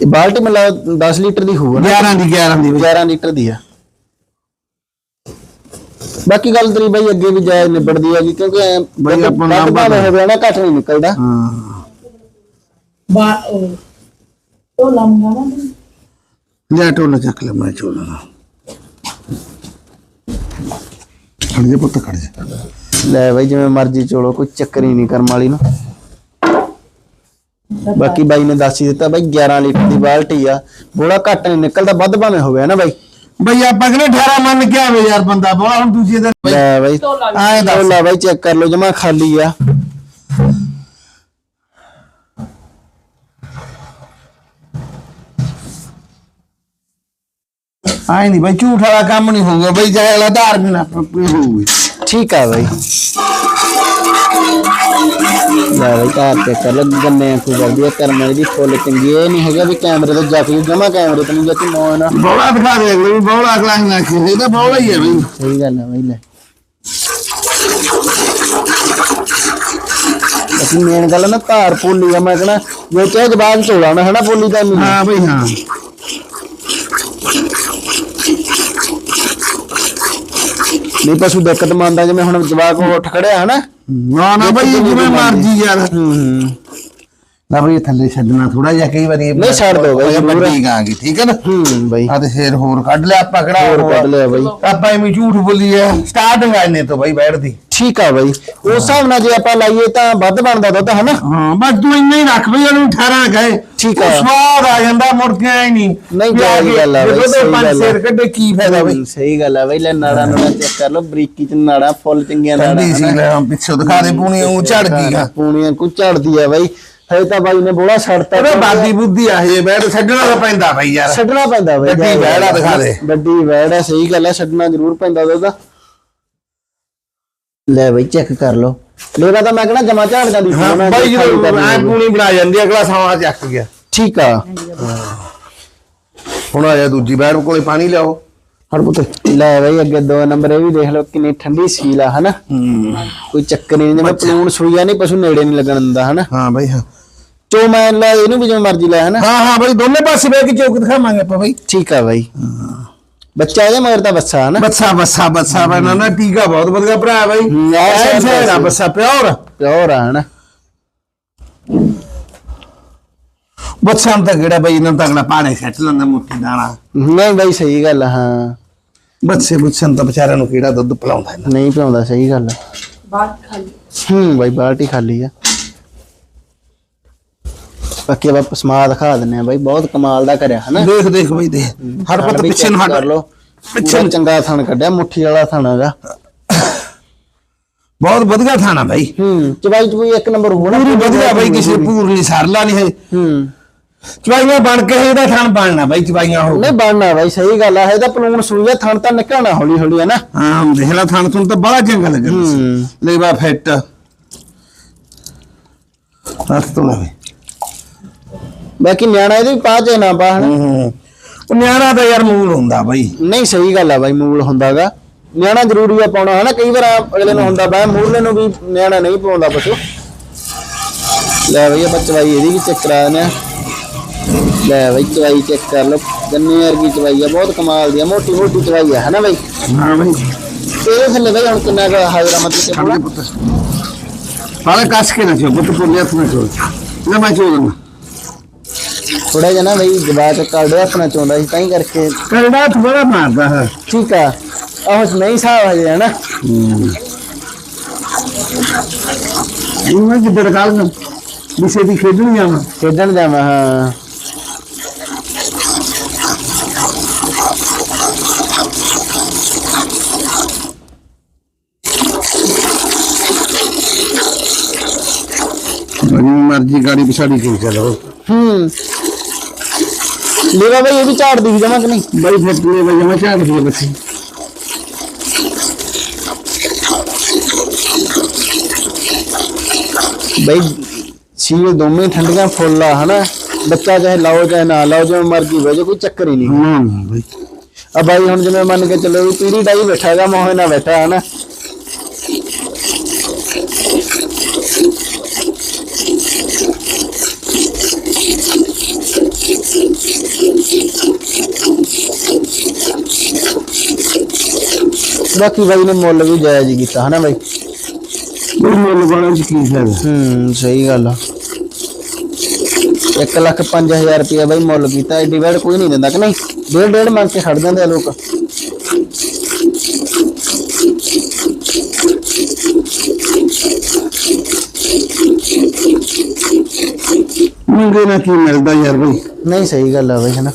ਇਹ ਬਾਲਟੀ ਮਤਲਬ 10 ਲੀਟਰ ਦੀ ਹੋਊ ਨਾ। 11 ਦੀ 11 ਦੀ ਬਈ। 11 ਲੀਟਰ ਦੀ ਆ। ਬਾਕੀ ਗੱਲ ਤੇਰੀ ਬਾਈ ਅੱਗੇ ਵੀ ਜਾਇ ਨਿਬੜਦੀ ਹੈਗੀ ਕਿਉਂਕਿ ਐਂ ਬਾਈ ਆਪਾਂ ਲੰਬਾ ਭਾਵੇਂ ਹੋਵੇ ਨਾ ਘੱਟ ਨਹੀਂ ਨਿਕਲਦਾ। ਹਾਂ। ਬਾ ਉਹ ਉਹ ਲੰਗਾ ਨਾ ਲੈ ਟੋਲਾ ਚੱਕ ਲੈ ਮੈਂ ਚੋਲਾ ਖੜ ਜਾ ਪੁੱਤ ਖੜ ਜਾ। ਲੈ ਬਾਈ ਜਿਵੇਂ ਮਰਜ਼ੀ ਚੋਲੋ ਕੋਈ ਚੱਕਰ ਹੀ ਨਹੀਂ ਕਰਮ ਵਾਲੀ ਨੂੰ। ਬਾਕੀ ਬਾਈ ਨੇ ਦੱਸ ਹੀ ਦਿੱਤਾ ਬਾਈ 11 ਲੀਟਰ ਦੀ ਬਾਲਟੀ ਆ। ਬੋਲਾ ਘੱਟ ਨਹੀਂ ਨਿਕਲਦਾ ਵੱਧ ਭਾਵੇਂ ਹੋਵੇ ਨਾ ਬਾਈ? ਬਈ ਆਪਾਂ ਕਹਿੰਦੇ 18 ਮੰਨ ਕੇ ਆਵੇ ਯਾਰ ਬੰਦਾ ਬੋਲਾ ਹੁਣ ਦੂਜੇ ਦਿਨ। ਲੈ ਬਾਈ ਆਏ ਦੱਸ। ਢੋਲਾ ਬਾਈ ਚੈੱਕ ਕਰ ਲਓ ਜਮਾ ਖਾਲੀ ਆ। ਆਏ ਨਹੀਂ ਬਈ ਝੂਠ ਵਾਲਾ ਕੰਮ ਨਹੀਂ ਹੋਊਗਾ ਬਈ ਜਾਇ ਵਾਲਾ ਆਧਾਰ ਵੀ ਨਾ ਹੋਊਗੀ। ਠੀਕ ਆ ਬਾਈ। ਲੈ ਬਾਈ ਕਾਰ ਤੇ ਕਰ ਗੰਨੇ ਕੋਈ ਕਰਦੀ ਆ ਕਰਮ ਦੀ ਫੁੱਲ ਚੰਗੀ ਇਹ ਨਹੀਂ ਹੈਗਾ ਵੀ ਕੈਮਰੇ ਤੋਂ ਜਾ ਕੇ ਜਮਾ ਕੈਮਰੇ ਤੋਂ ਨਹੀਂ ਜਾ ਕੇ ਮੋਹ ਨਾ। ਬੋਲਾ ਦਿਖਾ ਦੇ ਵੀ ਬੋਲਾ ਹੀ ਨਾ ਕਿ ਇਹ ਤਾਂ ਬੋਲਾ ਹੀ ਹੈ ਬਈ। ਸਹੀ ਗੱਲ ਆ ਬਾਈ ਲੈ। ਬਾਕੀ ਮੇਨ ਗੱਲ ਨਾ ਧਾਰ ਪੋਲੀ ਆ ਮੈਂ ਕਹਣਾ ਜੇ ਚਾਹੇ ਜਵਾਬ ਝੋਲਾ ਨਾ ਹਨਾ ਪੋਲੀ ਤਾਂ ਇੰਨੀ ਹਾਂ ਬਈ ਹਾਂ। ਨਹੀਂ ਪਸ਼ੂ ਦਿੱਕਤ ਮੰਨਦਾ ਜਿਵੇਂ ਹੁਣ ਜਵਾਕ ਉੱਠ ਖੜਿਆ ਹਨਾ। ਨਾ ਨਾ ਬਈ ਜਿਵੇਂ ਮਰਜ਼ੀ ਯਾਰ। ਹੂੰ। ਨਾ ਬਈ ਥੱਲੇ ਛੱਡਣਾ ਥੋੜਾ ਜਿਹਾ ਕਈ ਵਾਰੀ ਨਹੀਂ, ਛੱਡ ਦਿਓ ਬਈ। ਵੱਡੀ ਗਾਂਗੀ ਠੀਕ ਹੈ ਨਾ? ਹੂੰ ਬਈ। ਆ ਤੇ ਫੇਰ ਹੋਰ ਕੱਢ ਲਿਆ ਆਪਾਂ ਕਿਹੜਾ ਹੋਰ ਕੱਢ ਲਿਆ ਬਈ। ਆਪਾਂ ਐਵੇਂ ਝੂਠ ਬੋਲੀ ਆ ਸਟਾਰਟਿੰਗ ਆਇਨੇ ਤੋਂ ਬਈ ਬੈਠਦੀ। ਠੀਕ ਆ ਬਈ। ਉਸ ਹਿਸਾਬ ਨਾਲ ਜੇ ਆਪਾਂ ਲਾਈਏ ਤਾਂ ਵੱਧ ਬਣਦਾ ਦੁੱਧ ਹਨਾ? ਹਾਂ ਬਸ ਤੂੰ ਇੰਨਾ ਹੀ ਰੱਖ ਬਈ ਉਹਨੂੰ 18 ਕਹੇ ਠੀਕ ਆ। ਸਵਾਦ ਆ ਜਾਂਦਾ ਮੁੜ ਕੇ ਆਈ ਨਹੀਂ। ਨਹੀਂ, ਜਾਇਜ਼ ਗੱਲ ਆ ਬਈ, ਜਦੋਂ ਸਹੀ ਪੰਜ। ਸਿਰ ਕੱਢੇ ਕੀ ਫਾਇਦਾ ਬਈ? ਸਹੀ ਗੱਲ ਆ ਬਈ ਲੈ ਨਾੜਾ ਨਾੜਾ ਚੈੱਕ ਕਰ ਲਓ ਬਰੀਕੀ ਚ ਨਾੜਾ ਫੁੱਲ ਚੰਗੀਆਂ ਨਾੜਾ ਸੀ ਪਿੱਛੋਂ ਦਿਖਾ ਦੇ ਪੂਣੀ ਉਹ ਝੜ ਪੂਣੀਆਂ ਕੁ ਝੜਦੀ ਆ ਬਈ। ਹਜੇ ਤਾਂ ਬਾਈ ਨੇ ਬੋਲਾ ਛੱਡਤਾ ਉਹਦਾ ਬਾਦੀ ਬੁੱਧੀ ਆ ਇਹ ਬੈਠ ਛੱਡਣਾ ਤਾਂ ਪੈਂਦਾ ਬਈ ਯਾਰ। ਛੱਡਣਾ ਪੈਂਦਾ ਬਈ ਵੱਡੀ ਵੈੜ ਆ ਦਿਖਾ ਦੇ। ਵੱਡੀ ਵੈੜ ਆ ਸਹੀ ਗੱਲ ਆ ਛੱਡਣਾ ਜ਼ਰੂਰ ਪੈਂਦਾ ਉਹਦਾ ਲੈ ਬਈ ਚੈੱਕ ਕਰ ਲਓ। ਲੈਣਾ ਤਾਂ ਮੈਂ ਕਹਣਾ ਜਮਾ ਝਾੜ ਜਾਂਦੀ ਸੀ, ਉਹਨਾਂ ਬਈ ਜਦੋਂ ਹੋਵੇ। ਪੂਣੀ ਬਣਾ ਜਾਂਦੀ ਅਗਲਾ ਸਮਾਂ ਚੱਕ ਗਿਆ। ਠੀਕ ਆ। ਹੁਣ ਆ ਜਾ ਦੂਜੀ ਬੈਠ ਕੋਲੇ ਪਾਣੀ ਲਿਆਓ। ਹੜ ਪੁੱਤ ਲੈ ਬਈ ਅੱਗੇ ਦੋ ਨੰਬਰ ਇਹ ਵੀ ਦੇਖ ਲਓ ਕਿੰਨੀ ਠੰਡੀ ਸੀਲ ਆ ਹਨਾ? ਕੋਈ ਚੱਕਰ ਨਹੀਂ ਜਿਵੇਂ ਪਲੂਣ ਸੂਈਆ ਨਹੀਂ ਪਸ਼ੂ ਨੇੜੇ ਨਹੀਂ ਲੱਗਣ ਦਿੰਦਾ ਹਨਾ? ਹਾਂ ਬਈ ਹਾਂ। ਚੋ ਮੈਂ ਲੈ ਇਹਨੂੰ ਵੀ ਜਿਵੇਂ ਮਰਜ਼ੀ ਲੈ ਹਨਾ? ਹਾਂ ਹਾਂ ਬਈ ਦੋਨੇ ਪਾਸੇ ਬਹਿ ਕੇ ਚੌਕ ਦਿਖਾਵਾਂਗੇ ਆਪਾਂ ਬਈ। ਠੀਕ ਆ ਬਾਈ। ਬੱਚਾ ਇਹਦੇ ਮਗਰ ਤਾਂ ਬੱਸਾ ਹਨਾ? ਬੱਸਾ ਬੱਸਾ ਬੱਸਾ ਬਣਾ ਨਾ ਟੀਕਾ ਬਹੁਤ ਵਧੀਆ ਭਰਾ ਬਈ। ਹੂੰ, ਐ ਆ ਬੱਸਾ ਪਿਓਰ। ਪਿਓਰ ਆ ਹਨਾ? ਬੱਸਾ ਤਾਂ ਕਿਹੜਾ ਬਈ ਇਹਨਾਂ ਤਗੜਾ ਪਾਣੇ ਸੱਟ ਲੈਂਦਾ ਮੁੱਠੀ ਦਾਣਾ। ਨਹੀਂ ਬਾਈ ਸਹੀ ਗੱਲ ਆ ਹਾਂ। ਬੱਸੇ ਬੁੱਸਨ ਤਾਂ ਵਿਚਾਰਿਆਂ ਨੂੰ ਕਿਹੜਾ ਦੁੱਧ ਪਿਲਾਉਂਦਾ ਇਹਨਾਂ ਨਹੀਂ ਪਿਆਉਂਦਾ ਸਹੀ ਗੱਲ ਆ। ਬਾਹਰ ਖਾਲੀ। ਹੂੰ ਬਾਈ ਬਾਲਟੀ ਖਾਲੀ ਆ। ਬਾਕੀ ਆਪਾਂ ਸਮਾ ਦਿਖਾ ਦਿੰਨੇ ਆ ਬਾਈ ਬਹੁਤ ਕਮਾਲ ਦਾ ਕਰਿਆ ਹਨਾ? ਦੇਖ ਦੇਖ ਬਈ ਦੇਖ। ਹਰ ਪਤ ਪਿੱਛੇ ਨੂੰ ਹਟ। ਕਰ ਲਓ। ਪਿੱਛੇ ਨੂੰ। ਚੰਗਾ ਥਣ ਕੱਢਿਆ ਮੁੱਠੀ ਵਾਲਾ ਥਣ ਹੈਗਾ ਬਹੁਤ ਵਧੀਆ ਥਾਣਾ ਬਈ। ਹੂੰ ਚਬਾਈ ਚਬੂਈ ਇੱਕ ਨੰਬਰ ਹੋਣਾ ਪੂਰੀ ਵਧੀਆ ਬਈ ਕਿਸੇ ਪੂਰਨੀ ਸਰਲਾ ਨਹੀਂ ਹੈ। ਹੂੰ ਚਵਾਈਆਂ ਬਣ ਕੇ ਇਹਦਾ ਥਾਣ ਬਣਨਾ ਬਈ ਚਵਾਈਆਂ ਹੋ ਨਹੀਂ ਬਣਨਾ ਬਾਈ ਸਹੀ ਗੱਲ ਆ ਇਹ ਤਾਂ ਪਲੂਣ ਸੂਈਆ ਥਣ ਤਾਂ ਨਿਕਲਣਾ ਹੌਲੀ ਹੌਲੀ ਹੈ ਨਾ? ਹਾਂ ਦੇਖ ਲੈ ਥਾਣ ਤੁਹਾਨੂੰ ਤਾਂ ਬੜਾ ਚੰਗਾ ਲੱਗਣਾ ਹੂੰ ਲੈ ਬਾ ਫਿੱਟ। ਹੱਥ ਤੋਂ ਲੈ ਬਾਕੀ ਨਿਆਣਾ ਇਹਦੇ ਵੀ ਪਾ ਚ ਨਾ ਪਾ ਹਨਾ? ਹੂੰ ਉਹ ਨਿਆਣਾ ਤਾਂ ਯਾਰ ਮੂਲ ਹੁੰਦਾ ਬਈ। ਨਹੀਂ ਸਹੀ ਗੱਲ ਆ ਬਾਈ ਮੂਲ ਹੁੰਦਾਗਾ। ਨਿਆਣਾ ਜ਼ਰੂਰੀ ਆ ਪਾਉਣਾ ਹਨਾ? ਕਈ ਵਾਰ ਅਗਲੇ ਨੂੰ ਹੁੰਦਾ ਬਾ ਮੂਰਲੇ ਨੂੰ ਵੀ ਨਿਆਣਾ ਨਹੀਂ ਪਾਉਂਦਾ ਪਸ਼ੂ। ਲੈ ਬਈ ਆਪਾਂ ਚਵਾਈ ਇਹਦੀ ਵੀ ਚੈੱਕ ਕਰਾ ਦਿੰਦੇ ਆ। ਲੈ ਬਈ ਚਵਾਈ ਚੈੱਕ ਕਰ ਲਓ। ਗੰਨੇ ਵਰਗੀ ਚਵਾਈ ਆ ਬਹੁਤ ਕਮਾਲ ਦੀ ਆ ਮੋਟੀ ਮੋਟੀ ਚਵਾਈ ਆ ਹਨਾ ਬਈ? ਹਾਂ ਬਈ। ਤੇ ਇਹਦੇ ਥੱਲੇ ਬਈ ਹੁਣ ਕਿੰਨਾ ਕੁ ਹਾਜ਼ਰਾ ਮਤਲਬ ਕਿ ਪੂਰਾ? ਪਾਲੇ ਕੱਸ ਕੇ ਨਾ ਚੋ ਬੁੱਤ ਪੁੱਲੇ ਹੱਥ ਨਾ ਚੋ। ਨਾ ਮੈਂ ਚੋ ਦੂੰਗਾ ਥੋੜਾ ਜਿਹਾ ਨਾ ਬਈ ਜਵਾਕ ਕੱਢਿਆ ਆਪਣਾ ਚਾਹੁੰਦਾ ਸੀ ਤਾਂ ਹੀ ਕਰਕੇ। ਕਰੜਾ ਥੋੜਾ ਮਾਰਦਾ ਹੈ। ਠੀਕ ਆ। ਆਹ ਨਹੀਂ ਸਾਹ ਹਜੇ ਹਨਾ। ਇਹ ਮੈਂ ਕਿੱਧਰ ਕਾਲ ਨਾ ਦੀ ਖੇਡਣ ਜਾਵਾਂ। ਖੇਡਣ ਜਾਵਾਂ ਹਾਂ। ਬੜੀ ਮਰਜ਼ੀ ਗਾੜੀ ਪਿਛਾੜੀ ਕੋਈ ਚਲੋ ਹੂੰ ਲੇਵਾ ਬਈ ਇਹ ਵੀ ਝਾੜ ਦਿਖ ਜਾਵਾਂ ਕਿ ਨਹੀਂ ਬਈ ਫਿਰ ਤੂੰ ਇਹ ਜਮਾ ਚਾਹ ਕੇ ਬੱਚੀ ਬਈ ਸੀਲ ਦੋਵੇਂ ਠੰਡੀਆਂ ਫੁੱਲ ਆ ਹਨਾ ਬੱਚਾ ਚਾਹੇ ਲਾਓ ਚਾਹੇ ਨਾ ਲਾਓ ਜਿਵੇਂ ਮਰਜ਼ੀ ਹੋ ਜਾਏ ਕੋਈ ਚੱਕਰ ਹੀ ਨਹੀਂ ਹਾਂ ਬਈ ਆ ਬਾਈ ਹੁਣ ਜਿਵੇਂ ਮੰਨ ਕੇ ਚੱਲੋ ਵੀ ਪੀੜੀ ਡਾਈ ਬੈਠਾ ਹੈਗਾ ਮੋਹੇ ਬਾਕੀ ਬਾਈ ਨੇ ਮੁੱਲ ਵੀ ਜਾਇਜ਼ ਹੀ ਕੀਤਾ ਹਨਾ ਬਾਈ? ਬਈ ਮੁੱਲ ਚ ਕੀ ਫਾਇਦਾ ਹੂੰ ਸਹੀ ਗੱਲ ਆ। 1 ਲੱਖ 5000 ਰੁਪਇਆ ਬਾਈ ਮੁੱਲ ਕੀਤਾ ਐਡੀ ਵੈਡ ਕੋਈ ਨਹੀਂ ਦਿੰਦਾ ਕਿ ਨਹੀਂ? ਡੇਢ ਡੇਢ ਮੰਗ ਕੇ ਖੜ ਜਾਂਦੇ ਆ ਲੋਕ। ਮੰਗੇ ਨਾ ਕੀ ਮਿਲਦਾ ਯਾਰ ਬਈ? ਨਹੀਂ ਸਹੀ ਗੱਲ ਆ ਬਾਈ ਹਨਾ?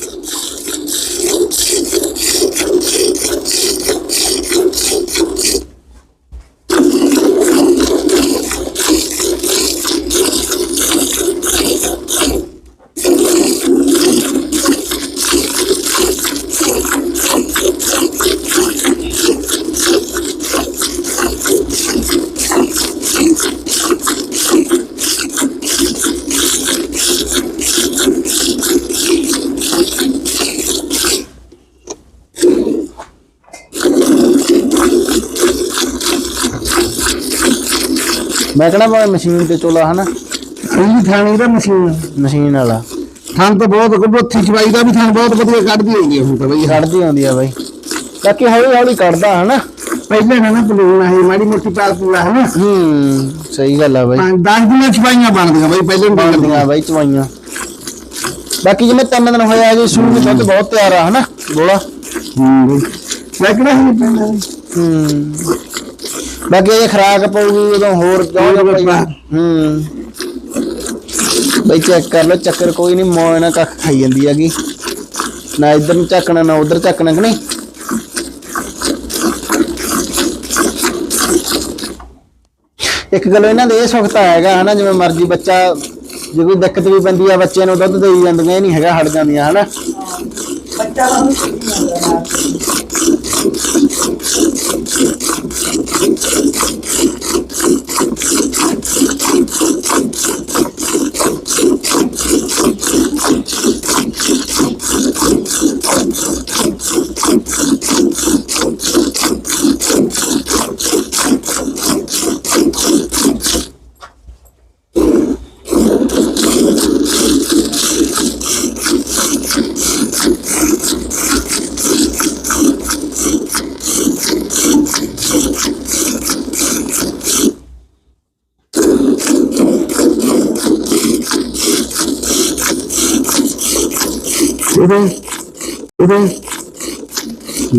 ਮੈਂ ਕਹਣਾ ਮੈਂ ਮਸ਼ੀਨ ਤੇ ਚੋਲਾ ਹਨਾ? ਇਹ ਵੀ ਥਾਣੀ ਦਾ ਮਸ਼ੀਨ ਮਸ਼ੀਨ ਵਾਲਾ। ਥਾਂ ਤਾਂ ਬਹੁਤ ਗੁੱਬੋਥੀ ਚਵਾਈ ਦਾ ਵੀ ਥਾਂ ਬਹੁਤ ਵਧੀਆ ਕੱਢਦੀ ਹੁੰਦੀ ਹੈ ਹੁਣ ਤਾਂ ਬਈ। ਕੱਢਦੀ ਆਉਂਦੀ ਆ ਬਾਈ। ਬਾਕੀ ਹੌਲੀ ਹੌਲੀ ਕੱਢਦਾ ਹਨਾ। ਪਹਿਲੇ ਨਾ ਨਾ ਬਲੂਨ ਆਹੀ ਮਾੜੀ ਮੋਟੀ ਪਾਲ ਪੂਰਾ ਹੈ ਨਾ ਹੂੰ ਸਹੀ ਗੱਲ ਆ ਬਾਈ। 10 ਦਿਨਾਂ ਚਵਾਈਆਂ ਬਣਦੀਆਂ ਬਈ ਪਹਿਲੇ ਨੂੰ ਬਣਦੀਆਂ। ਬਾਈ ਚਵਾਈਆਂ। ਬਾਕੀ ਜਿਵੇਂ ਤਿੰਨ ਦਿਨ ਹੋਇਆ ਜੀ ਦੀ ਦੁੱਧ ਬਹੁਤ ਤਿਆਰ ਆ ਹਨਾ ਬੋਲਾ ਹੂੰ ਬਈ। ਕਿਹੜਾ ਹੀ ਪੈਂਦਾ ਹੂੰ। ਬਾਕੀ ਇਹ ਖਰਾਕ ਪਊਗੀ ਉਦੋਂ ਹੋਰ ਜਾਊਗਾ ਬਾਈ ਹੂੰ ਬਈ ਚੈੱਕ ਕਰ ਲਓ ਚੱਕਰ ਕੋਈ ਨਹੀਂ ਮੋਏ ਨਾ ਕੱਖ ਖਾਈ ਜਾਂਦੀ ਹੈਗੀ। ਨਾ ਇੱਧਰ ਨੂੰ ਚੱਕਣਾ ਨਾ ਉਧਰ ਚੱਕਣਾ ਕਿ ਨਹੀਂ? ਇੱਕ ਗੱਲ ਇਹਨਾਂ ਦੇ ਇਹ ਸੁੱਖ ਤਾਂ ਹੈਗਾ ਹਨਾ ਜਿਵੇਂ ਮਰਜ਼ੀ ਬੱਚਾ ਜੇ ਕੋਈ ਦਿੱਕਤ ਵੀ ਪੈਂਦੀ ਆ ਬੱਚੇ ਨੂੰ ਦੁੱਧ ਦੇਈ ਜਾਂਦੀਆਂ ਇਹ ਨਹੀਂ ਹੈਗਾ ਹਟ ਜਾਂਦੀਆਂ ਹਨਾ। ਬੱਚਾ ਤਾਂ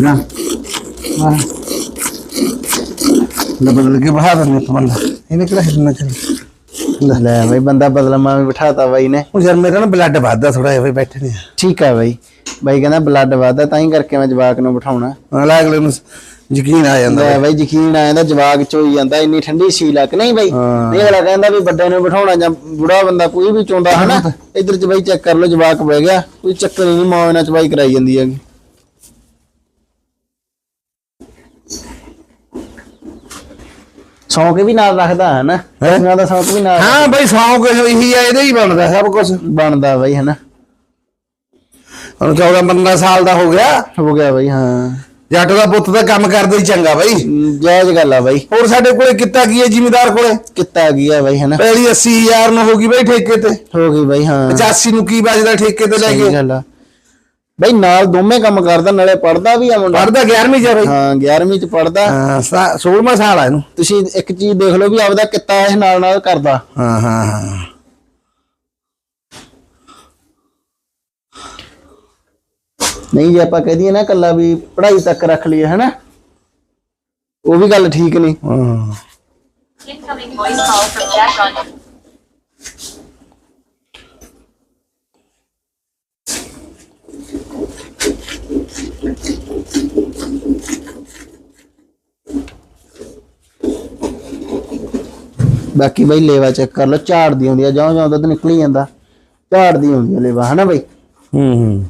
ਆ ਬਦਲ ਕੇ ਦਿੰਦੇ ਇੱਕ ਬੰਦਾ। ਇਹਨੇ ਕਿਹੜਾ ਹਿੱਲਣਾ ਚਾਹੀਦਾ ਲੈ। ਬਈ ਬੰਦਾ ਬਦਲਮਾ ਵੀ ਬਿਠਾਤਾ ਬਾਈ ਨੇ ਉਹ ਯਾਰ ਮੇਰਾ ਬਲੱਡ ਵੱਧਦਾ ਥੋੜਾ ਜਿਹਾ ਬੈਠੇ ਨੇ ਠੀਕ ਆ ਬਾਈ। ਬਾਈ ਕਹਿੰਦਾ ਬਲੱਡ ਵੱਧਦਾ ਤਾਂ ਹੀ ਕਰਕੇ ਮੈਂ ਜਵਾਕ ਨੂੰ ਬਿਠਾਉਣਾ। ਅਗਲੇ ਨੂੰ ਯਕੀਨ ਆ ਜਾਂਦਾ ਲੈ ਬਾਈ। ਯਕੀਨ ਆ ਜਾਂਦਾ ਜਵਾਕ ਚ ਹੋਈ ਜਾਂਦਾ ਇੰਨੀ ਠੰਡੀ ਸੀਲ ਆ ਕਿ ਨਹੀਂ ਬਾਈ ਹਾਂ। ਇਹ ਅਗਲਾ ਕਹਿੰਦਾ ਵੀ ਵੱਡੇ ਨੂੰ ਬਿਠਾਉਣਾ ਜਾਂ ਬੁੜਾ ਬੰਦਾ ਕੋਈ ਵੀ ਚੁੰਦਾ ਹਨਾ ਇੱਧਰ ਚ ਬਾਈ ਚੈੱਕ ਕਰ ਲਓ ਜਵਾਕ ਬਹਿ ਗਿਆ ਕੋਈ ਚੱਕਰ ਹੀ ਨਹੀਂ ਮੌਜ ਨਾਲ ਚਵਾਈ ਕਰਾਈ ਜਾਂਦੀ ਹੈਗੀ ਸੌਂਕ ਵੀ ਨਾਲ ਰੱਖਦਾ ਹੈ ਨਾ ਹੈਂ? ਇਹਨਾਂ ਦਾ ਸੌਂਕ ਵੀ ਨਾਲ ਹਾਂ ਬਈ ਸੌਂਕ ਇਹੀ ਆ ਇਹਦੇ ਹੀ ਬਣਦਾ। ਸਭ ਕੁਝ ਬਣਦਾ ਬਾਈ ਹਨਾ ਹੁਣ 14 15 ਸਾਲ ਦਾ ਹੋ ਗਿਆ। ਹੋ ਗਿਆ ਬਾਈ ਹਾਂ। ਜੱਟ ਦਾ ਪੁੱਤ ਤਾਂ ਕੰਮ ਕਰਦਾ ਹੀ ਚੰਗਾ ਬਈ। ਜਾਇਜ਼ ਗੱਲ ਆ ਬਾਈ। ਹੋਰ ਸਾਡੇ ਕੋਲੇ ਕਿੱਤਾ ਕੀ ਹੈ ਜ਼ਿਮੀਦਾਰ ਕੋਲੇ? ਕਿੱਤਾ ਕੀ ਆ ਬਾਈ ਹਨਾ। ਪਹਿਲੀ 80000 ਨੂੰ ਹੋ ਗਈ ਬਈ ਠੇਕੇ ਤੇ। ਹੋ ਗਈ ਬਾਈ ਹਾਂ। 85 ਨੂੰ ਕੀ ਬਚਦਾ ਠੇਕੇ ਤੇ ਲੈ ਸਹੀ ਕੇ? ਗੱਲ ਆ। ਬਾਈ ਨਾਲ ਦੋਵੇਂ ਕੰਮ ਕਰਦਾ ਨਾਲੇ ਪੜਦਾ ਵੀ ਆ ਮੁੰਡਾ। ਪੜਦਾ 11ਵੀਂ ਚ ਆ ਬਈ। ਹਾਂ 11ਵੀਂ ਚ ਪੜਦਾ ਹਾਂ 16ਵਾਂ ਸਾਲ ਆ ਇਹਨੂੰ। ਤੁਸੀਂ ਇੱਕ ਚੀਜ਼ ਦੇਖ ਲਓ ਵੀ ਆਪਦਾ ਕਿੱਤਾ ਇਹ ਨਾਲ ਨਾਲ ਕਰਦਾ। ਹਾਂ ਹਾਂ ਹਾਂ। ਨਹੀਂ ਜੇ ਆਪਾਂ ਕਹਦੀਏ ਨਾ ਕੱਲਾ ਵੀ ਪੜ੍ਹਾਈ ਤੱਕ ਰੱਖ ਲਈਏ, ਹਨਾ? ਉਹ ਵੀ ਗੱਲ ਠੀਕ ਨਹੀਂ। ਹਾਂ Incoming voice call from Jack Ron. ਬਾਕੀ ਬਈ ਲੇਵਾ ਚੈੱਕ ਕਰ ਲਓ ਝਾੜਦੀ ਆਉਂਦੀ ਆ ਜਿਉਂ ਜਿਉਂ ਦੁੱਧ ਨਿਕਲੀ ਜਾਂਦਾ। ਝਾੜਦੀ ਆਉਂਦੀ ਆ ਲੇਵਾ, ਹਨਾ ਬਾਈ? ਹੂੰ ਹੂੰ।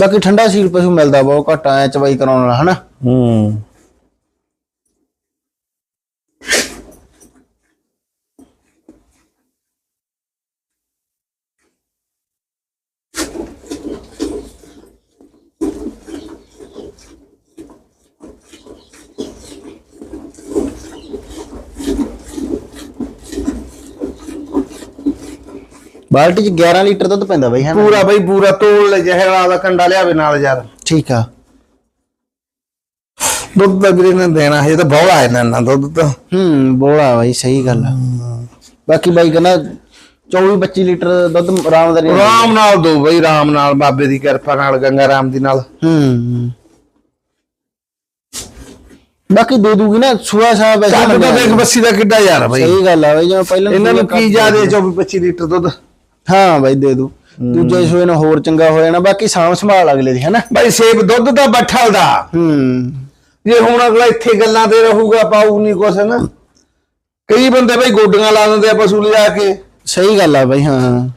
ਬਾਕੀ ਠੰਡਾ ਸੀਲ ਪਸ਼ੂ ਮਿਲਦਾ ਬਹੁਤ ਘੱਟ ਐ ਚਵਾਈ ਕਰਾਉਣ ਵਾਲਾ ਹਨਾ? ਹੂੰ। ਬਾਲਟੀ ਚ 11 ਲੀਟਰ ਦੁੱਧ ਪੈਂਦਾ ਬਾਈ ਹਨਾ ਪੂਰਾ ਬਈ ਪੂਰਾ ਤੋਲ ਲੈ ਜਿਹੇ ਵਾਲਾ ਦਾ ਕੰਡਾ ਲਿਆਵੇ ਨਾਲ ਯਾਰ। ਠੀਕ ਆ। ਦੁੱਧ ਤਾਂ ਵੀਰੇ ਨੇ ਦੇਣਾ ਹਜੇ ਤਾਂ ਬੌਲਾ ਹੈ ਨਾ ਦੁੱਧ ਤਾਂ। ਹੂੰ ਬੋਲਾ ਬਾਈ ਸਹੀ ਗੱਲ ਆ। ਬਾਕੀ ਬਾਈ ਕਹਿੰਦਾ 24 25 ਲੀਟਰ ਦੁੱਧ ਆਰਾਮਦਾਰੀ ਨਾਲ ਆਰਾਮ ਨਾਲ ਦੋ ਬਈ ਆਰਾਮ ਨਾਲ ਬਾਬੇ ਦੀ ਕਿਰਪਾ ਨਾਲ ਗੰਗਾ ਰਾਮ ਦੀ ਨਾਲ। ਹੂੰ ਬਾਕੀ ਦੇ ਦੂਗੀ ਨਾ ਸੁਆ ਸਾਹਿਬ ਚੱਲ ਤਾਂ ਦੇਖ ਬੱਸੀ ਦਾ ਕਿੱਡਾ ਯਾਰ ਬਈ। ਸਹੀ ਗੱਲ ਆ ਬਈ ਜਿਵੇਂ ਪਹਿਲਾਂ ਇਹਨਾਂ ਨੂੰ ਕੀ ਜਾਦੇ ਦਿੰਦੀ। 24 25 ਲੀਟਰ ਦੁੱਧ? ਹਾਂ ਬਾਈ ਦੇ ਦੂ। ਦੂਜੇ ਸੂਏ ਨਾਲ ਹੋਰ ਚੰਗਾ ਹੋ ਜਾਣਾ ਬਾਕੀ ਸਾਂਭ ਸੰਭਾਲ ਅਗਲੇ ਦੀ ਹੈਨਾ? ਬਾਈ ਸੇਬ ਦੁੱਧ ਦਾ ਬੱਠਲ ਦਾ। ਹੂੰ। ਜੇ ਹੁਣ ਅਗਲਾ ਇੱਥੇ ਗੱਲਾਂ ਤੇ ਰਹੂਗਾ ਪਾਉ ਨਹੀਂ ਕੁਛ ਨਾ ਕਈ ਬੰਦੇ ਬਈ ਗੋਡੀਆਂ ਲਾ ਦਿੰਦੇ ਆ ਪਸ਼ੂ ਲਿਆ ਕੇ। ਸਹੀ ਗੱਲ ਆ ਬਾਈ ਹਾਂ।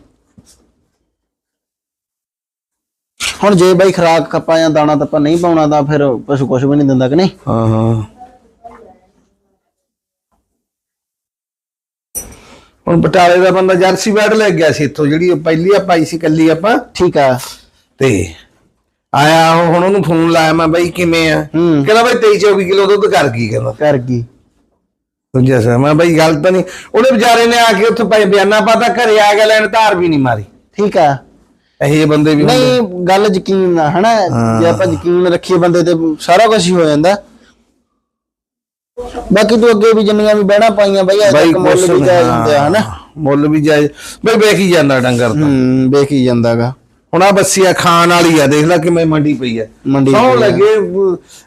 ਹੁਣ ਜੇ ਬਾਈ ਖਰਾਕ ਕੱਪਾ ਜਾਂ ਦਾਣਾ ਤੱਪਾ ਨਹੀਂ ਪਾਉਣਾ ਤਾਂ ਫਿਰ ਪਸ਼ੂ ਕੁਝ ਵੀ ਨਹੀਂ ਦਿੰਦਾ ਕਿ ਨਹੀਂ? ਹਾਂ ਹਾਂ। ਹੁਣ ਬਟਾਲੇ ਦਾ ਬੰਦਾ ਜਰਸੀ ਬੈਡ ਲੈ ਗਿਆ ਸੀ ਇੱਥੋਂ ਜਿਹੜੀ ਉਹ ਪਹਿਲੀ ਆ ਪਾਈ ਸੀ ਕੱਲੀ ਆਪਾਂ। ਠੀਕ ਆ। ਤੇ ਆਇਆ ਉਹ ਹੁਣ ਉਹਨੂੰ ਫੋਨ ਲਾਇਆ ਮੈਂ ਬਈ ਕਿਵੇਂ ਆ? ਹੂੰ। ਕਹਿੰਦਾ ਬਈ 23 24 ਕਿਲੋ ਦੁੱਧ ਕਰ ਗਈ ਕਹਿੰਦਾ। ਕਰ ਗਈ। ਸਮਝਿਆ ਸਰ? ਮੈਂ ਬਈ ਗੱਲ ਤਾਂ ਨਹੀਂ ਉਹਨੇ ਵਿਚਾਰੇ ਨੇ ਆ ਕੇ ਉੱਥੇ ਪਏ ਬਿਆਨਾ ਪਾਤਾ ਘਰੇ ਆ ਗਿਆ ਲੈਣ ਧਾਰ ਵੀ ਨਹੀਂ ਮਾਰੀ। ਠੀਕ ਆ। ਇਹੋ ਜਿਹੇ ਬੰਦੇ ਵੀ ਹੁੰਦੇ। ਨਹੀਂ ਗੱਲ ਯਕੀਨ ਨਾ ਹਨਾ? ਜੇ ਆਪਾਂ ਯਕੀਨ ਰੱਖੀਏ ਬੰਦੇ ਤੇ ਸਾਰਾ ਕੁਝ ਹੀ ਹੋ ਜਾਂਦਾ। ਬਾਕੀ ਤੂੰ ਅੱਗੇ ਵੀ ਜਿੰਨੀਆਂ ਵੀ ਬਹਿਣਾ ਪਾਈਆਂ ਬਈ ਅੱਜ ਬਈ ਤੱਕ ਮੁੱਲ ਕੁਛ ਵੀ ਜਾਇਜ਼ ਹਾਂ, ਹੁੰਦੇ ਆ ਹਨਾ? ਮੁੱਲ ਵੀ ਜਾਇਜ਼। ਬਈ ਵੇਖੀ ਜਾਂਦਾ ਡੰਗਰ ਤਾਂ। ਹੂੰ ਵੇਖ ਹੀ ਜਾਂਦਾਗਾ। ਹੁਣ ਆ ਬੱਸੀਆ ਖਾਣ ਵਾਲੀ ਆ ਦੇਖ ਲੈ ਕਿਵੇਂ ਮੰਡੀ ਪਈ ਆ। ਮੰਡੀ ਸੌ ਪਈ ਆ। ਲੱਗੇ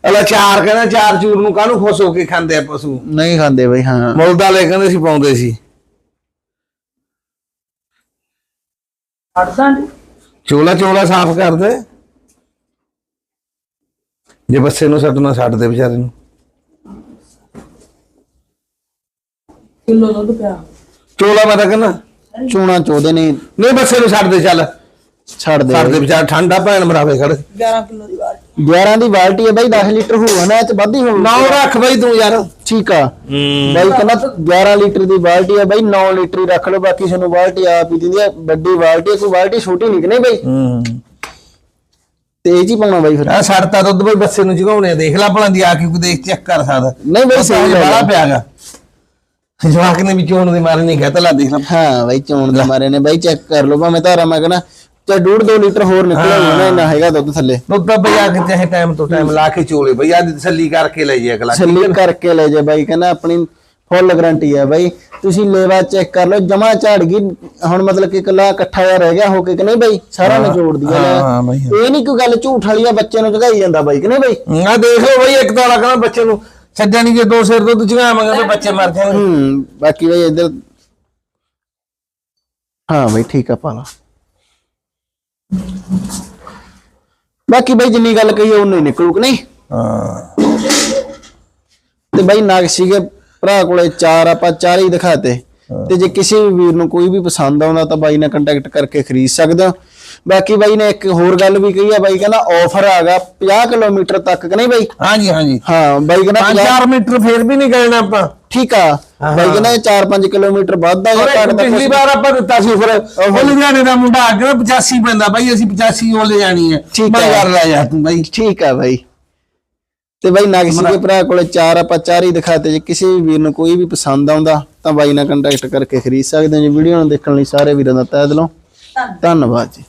ਅਲਾ ਚਾਰ ਕਹਿੰਦਾ ਚਾਰ ਚੂਰ ਨੂੰ ਕਾਹਨੂੰ ਖੁਸ਼ ਹੋ ਕੇ ਖਾਂਦੇ ਆ ਪਸ਼ੂ? ਨਹੀਂ ਖਾਂਦੇ ਬਈ ਹਾਂ। ਮੁੱਲ ਦਾ ਲੈ ਕਹਿੰਦੇ ਸੀ ਪਾਉਂਦੇ ਸੀ। ਹਟਦਾ ਚੋਲਾ ਚੋਲਾ ਸਾਫ਼ ਕਰ ਦੇ ਜੇ ਬੱਸੇ ਨੂੰ ਛੱਡਣਾ ਛੱਡ ਦੇ ਵਿਚਾਰੇ ਨੂੰ। ਕਿਲੋ ਦੁੱਧ ਪਿਆ। ਚੋਲਾ ਮੈਂ ਤਾਂ ਕਹਿੰਦਾ ਚੂਣਾ ਚੋਦੇ ਨੇ। ਨਹੀਂ ਬੱਸੇ ਨੂੰ ਛੱਡ ਦੇ ਚੱਲ। ਛੱਡ ਦੇ। ਛੱਡ ਦੇ ਵਿਚਾਰ ਠੰਡਾ ਭੈਣ ਮਰਾਵੇ ਖੜ। 11 ਕਿਲੋ ਦੀ ਬਾਲਟੀ। 11 ਦੀ ਬਾਲਟੀ ਹੈ ਬਈ 10 ਲੀਟਰ ਹੋਊਗਾ ਨਾ ਇਹ ਚ ਵੱਧ ਹੀ ਹੋਊ। ਨਾ ਰੱਖ ਬਈ ਤੂੰ ਯਾਰ। ਠੀਕ ਆ। ਬਾਈ ਕਹਿੰਦਾ 11 ਲੀਟਰ ਦੀ ਬਾਲਟੀ ਹੈ ਬਾਈ 9 ਲੀਟਰ ਹੀ ਰੱਖ ਲਓ ਬਾਕੀ ਸਾਨੂੰ ਬਾਲਟੀ ਆਪ ਹੀ ਦਿੰਦੀ ਹੈ। ਵੱਡੀ ਬਾਲਟੀ ਹੈ, ਕੋਈ ਬਾਲਟੀ ਛੋਟੀ ਨਹੀਂ ਕਿ ਨਹੀਂ ਬਾਈ? ਹੂੰ। ਤੇ ਇਹ ਜੀ ਪਾਉਣਾ ਬਾਈ ਫਿਰ। ਆ ਛੱਡਤਾ ਦੁੱਧ ਬਈ ਬੱਸੇ ਨੂੰ ਜਗਾਉਣੇ ਆ, ਦੇਖ ਲੈ ਭਲਾਂ ਦੀ ਆ ਕੇ ਕੋਈ ਦੇਖ ਚੈੱਕ ਕਰ ਸਕਦਾ। ਨਹੀਂ ਬਈ ਸਹੀ ਆ। ਪਿਆਗਾ। ਜਵਾਕ ਨੇ ਵੀ ਚੋਣ ਦੇ ਮਾਰੇ ਨਹੀਂ ਕਹਤਾ ਲਾ ਦੇਖ ਲੈ ਹਾਂ ਬਾਈ ਚੋਣ ਦੇ ਮਾਰੇ ਨੇ। ਬਾਈ ਚੈੱਕ ਕਰ ਲਓ ਭਾਵੇਂ ਧਾਰਾ ਮੈਂ ਕਹਿੰਦਾ ਤੇ ਡੂਢ 2 ਲੀਟਰ ਹੋਰ ਨਿਕਲਿਆ ਹੋਣਾ ਇੰਨਾ ਹੈਗਾ ਦੁੱਧ ਥੱਲੇ। ਦੁੱਧ ਤਾਂ ਬਈ ਆ ਕੇ ਚਾਹੇ ਟਾਈਮ ਤੋਂ ਟਾਈਮ ਲਾ ਕੇ ਚੋਲੇ ਬਈ ਅੱਜ ਤਸੱਲੀ ਕਰਕੇ ਲੈ ਜੇ ਅਗਲਾ ਛੱਲੀ ਕਰਕੇ ਲੈ ਜਾ ਬਾਈ ਕਹਿੰਦਾ ਆਪਣੀ ਫੁੱਲ ਗਾਰੰਟੀ ਹੈ ਬਾਈ। ਤੁਸੀਂ ਲੇਵਾ ਚੈੱਕ ਕਰ ਲਓ ਜਮਾ ਝਾੜ ਗਈ ਹੁਣ ਮਤਲਬ ਕਿ ਇਕੱਲਾ ਇਕੱਠਾ ਜਿਹਾ ਰਹਿ ਗਿਆ ਹੋ ਕੇ ਕਿ ਨਹੀਂ ਬਾਈ? ਸਾਰਾ ਨਿਚੋੜ ਦਿਆ ਹਾਂ, ਹਾਂ ਬਾਈ, ਇਹ ਨਹੀਂ ਕੋਈ ਗੱਲ ਝੂਠ ਵਾਲੀ ਆ ਬੱਚੇ ਨੂੰ ਝਗਾਈ ਜਾਂਦਾ ਬਾਈ ਕਿ ਨਹੀਂ ਬਾਈ? ਆ ਦੇਖ ਲਓ ਬਈ ਇੱਕ ਤਾਂ ਲੱਗਣਾ ਬੱਚੇ ਨੂੰ ਛੱਡਿਆ ਨਹੀਂ ਜੇ ਦੋ ਸਿਰ ਦੁੱਧ ਚਗਾਵਾਂਗੇ ਤਾਂ ਬੱਚੇ ਮਰ ਜਾਣਗੇ। ਹੂੰ ਬਾਕੀ ਬਾਈ ਇੱਧਰ ਹਾਂ ਬਾਈ ਠੀਕ ਆ ਪਾਲਾ ਬਾਕੀ ਬਾਈ ਜਿੰਨੀ ਗੱਲ ਕਹੀ ਉਹ ਨਹੀਂ ਨਿਕਲੂ ਕਿ ਨਹੀਂ? ਹਾਂ। ਤੇ ਬਾਈ ਨਗ ਸੀਗੇ ਭਰਾ ਕੋਲੇ ਚਾਰ ਆਪਾਂ ਚਾਰ ਹੀ ਦਿਖਾਤੇ। ਤੇ ਜੇ ਕਿਸੇ ਵੀ ਵੀਰ ਨੂੰ ਕੋਈ ਵੀ ਪਸੰਦ ਆਉਂਦਾ ਤਾਂ ਬਾਈ ਨਾਲ ਕੰਟੈਕਟ ਕਰਕੇ ਖਰੀਦ ਸਕਦੇ। ਬਾਕੀ ਬਾਈ ਨੇ ਇੱਕ ਹੋਰ ਗੱਲ ਵੀ ਕਹੀ ਆ ਬਾਈ ਕਹਿੰਦਾ ਆਫਰ ਆਗਾ 50 ਕਿਲੋਮੀਟਰ ਤੱਕ ਕਿ ਨਹੀਂ ਬਾਈ? ਹਾਂਜੀ ਹਾਂਜੀ। ਹਾਂ ਬਾਈ ਕਹਿੰਦਾ 50 5-4 ਮੀਟਰ ਫੇਰ ਵੀ ਨਹੀਂ ਗਏ ਆਪਾਂ। ਠੀਕ ਆ ਬਾਈ ਕਹਿੰਦਾ 4-5 ਕਿਲੋਮੀਟਰ ਵੱਧ ਆ ਜਾਂ ਔਰ ਘੱਟ ਦਾ ਪਿਛਲੀ ਵਾਰ ਆਪਾਂ ਦਿੱਤਾ ਸੀ ਫਿਰ ਉਹ ਲੁਧਿਆਣੇ ਦਾ ਮੁੰਡਾ ਆ ਗਿਆ 85 ਪੈਂਦਾ ਬਾਈ ਅਸੀਂ 85 ਉਹ ਲੈ ਜਾਣੀ ਹੈ। ਠੀਕ ਮੈਂ। ਯਾਰ ਲੈ ਜਾ ਤੂੰ ਬਾਈ। ਠੀਕ ਆ ਬਾਈ। ਤੇ ਬਾਈ ਨਗਸੀ ਦੇ ਭਰਾ ਕੋਲੇ ਚਾਰ ਆਪਾਂ ਚਾਰ ਹੀ ਦਿਖਾਤੇ ਜੇ ਕਿਸੇ ਵੀ ਵੀਰ ਨੂੰ ਕੋਈ ਵੀ ਪਸੰਦ ਆਉਂਦਾ ਤਾਂ ਬਾਈ ਨਾਲ ਕੰਟੈਕਟ ਕਰਕੇ ਖਰੀਦ ਸਕਦੇ ਹੋ। ਜੀ ਵੀਡੀਓ ਨੂੰ ਦੇਖਣ ਲਈ ਸਾਰੇ ਵੀਰਾਂ ਦਾ ਤਹਿ ਦਿਲੋਂ। ਧੰਨਵਾਦ ਜੀ।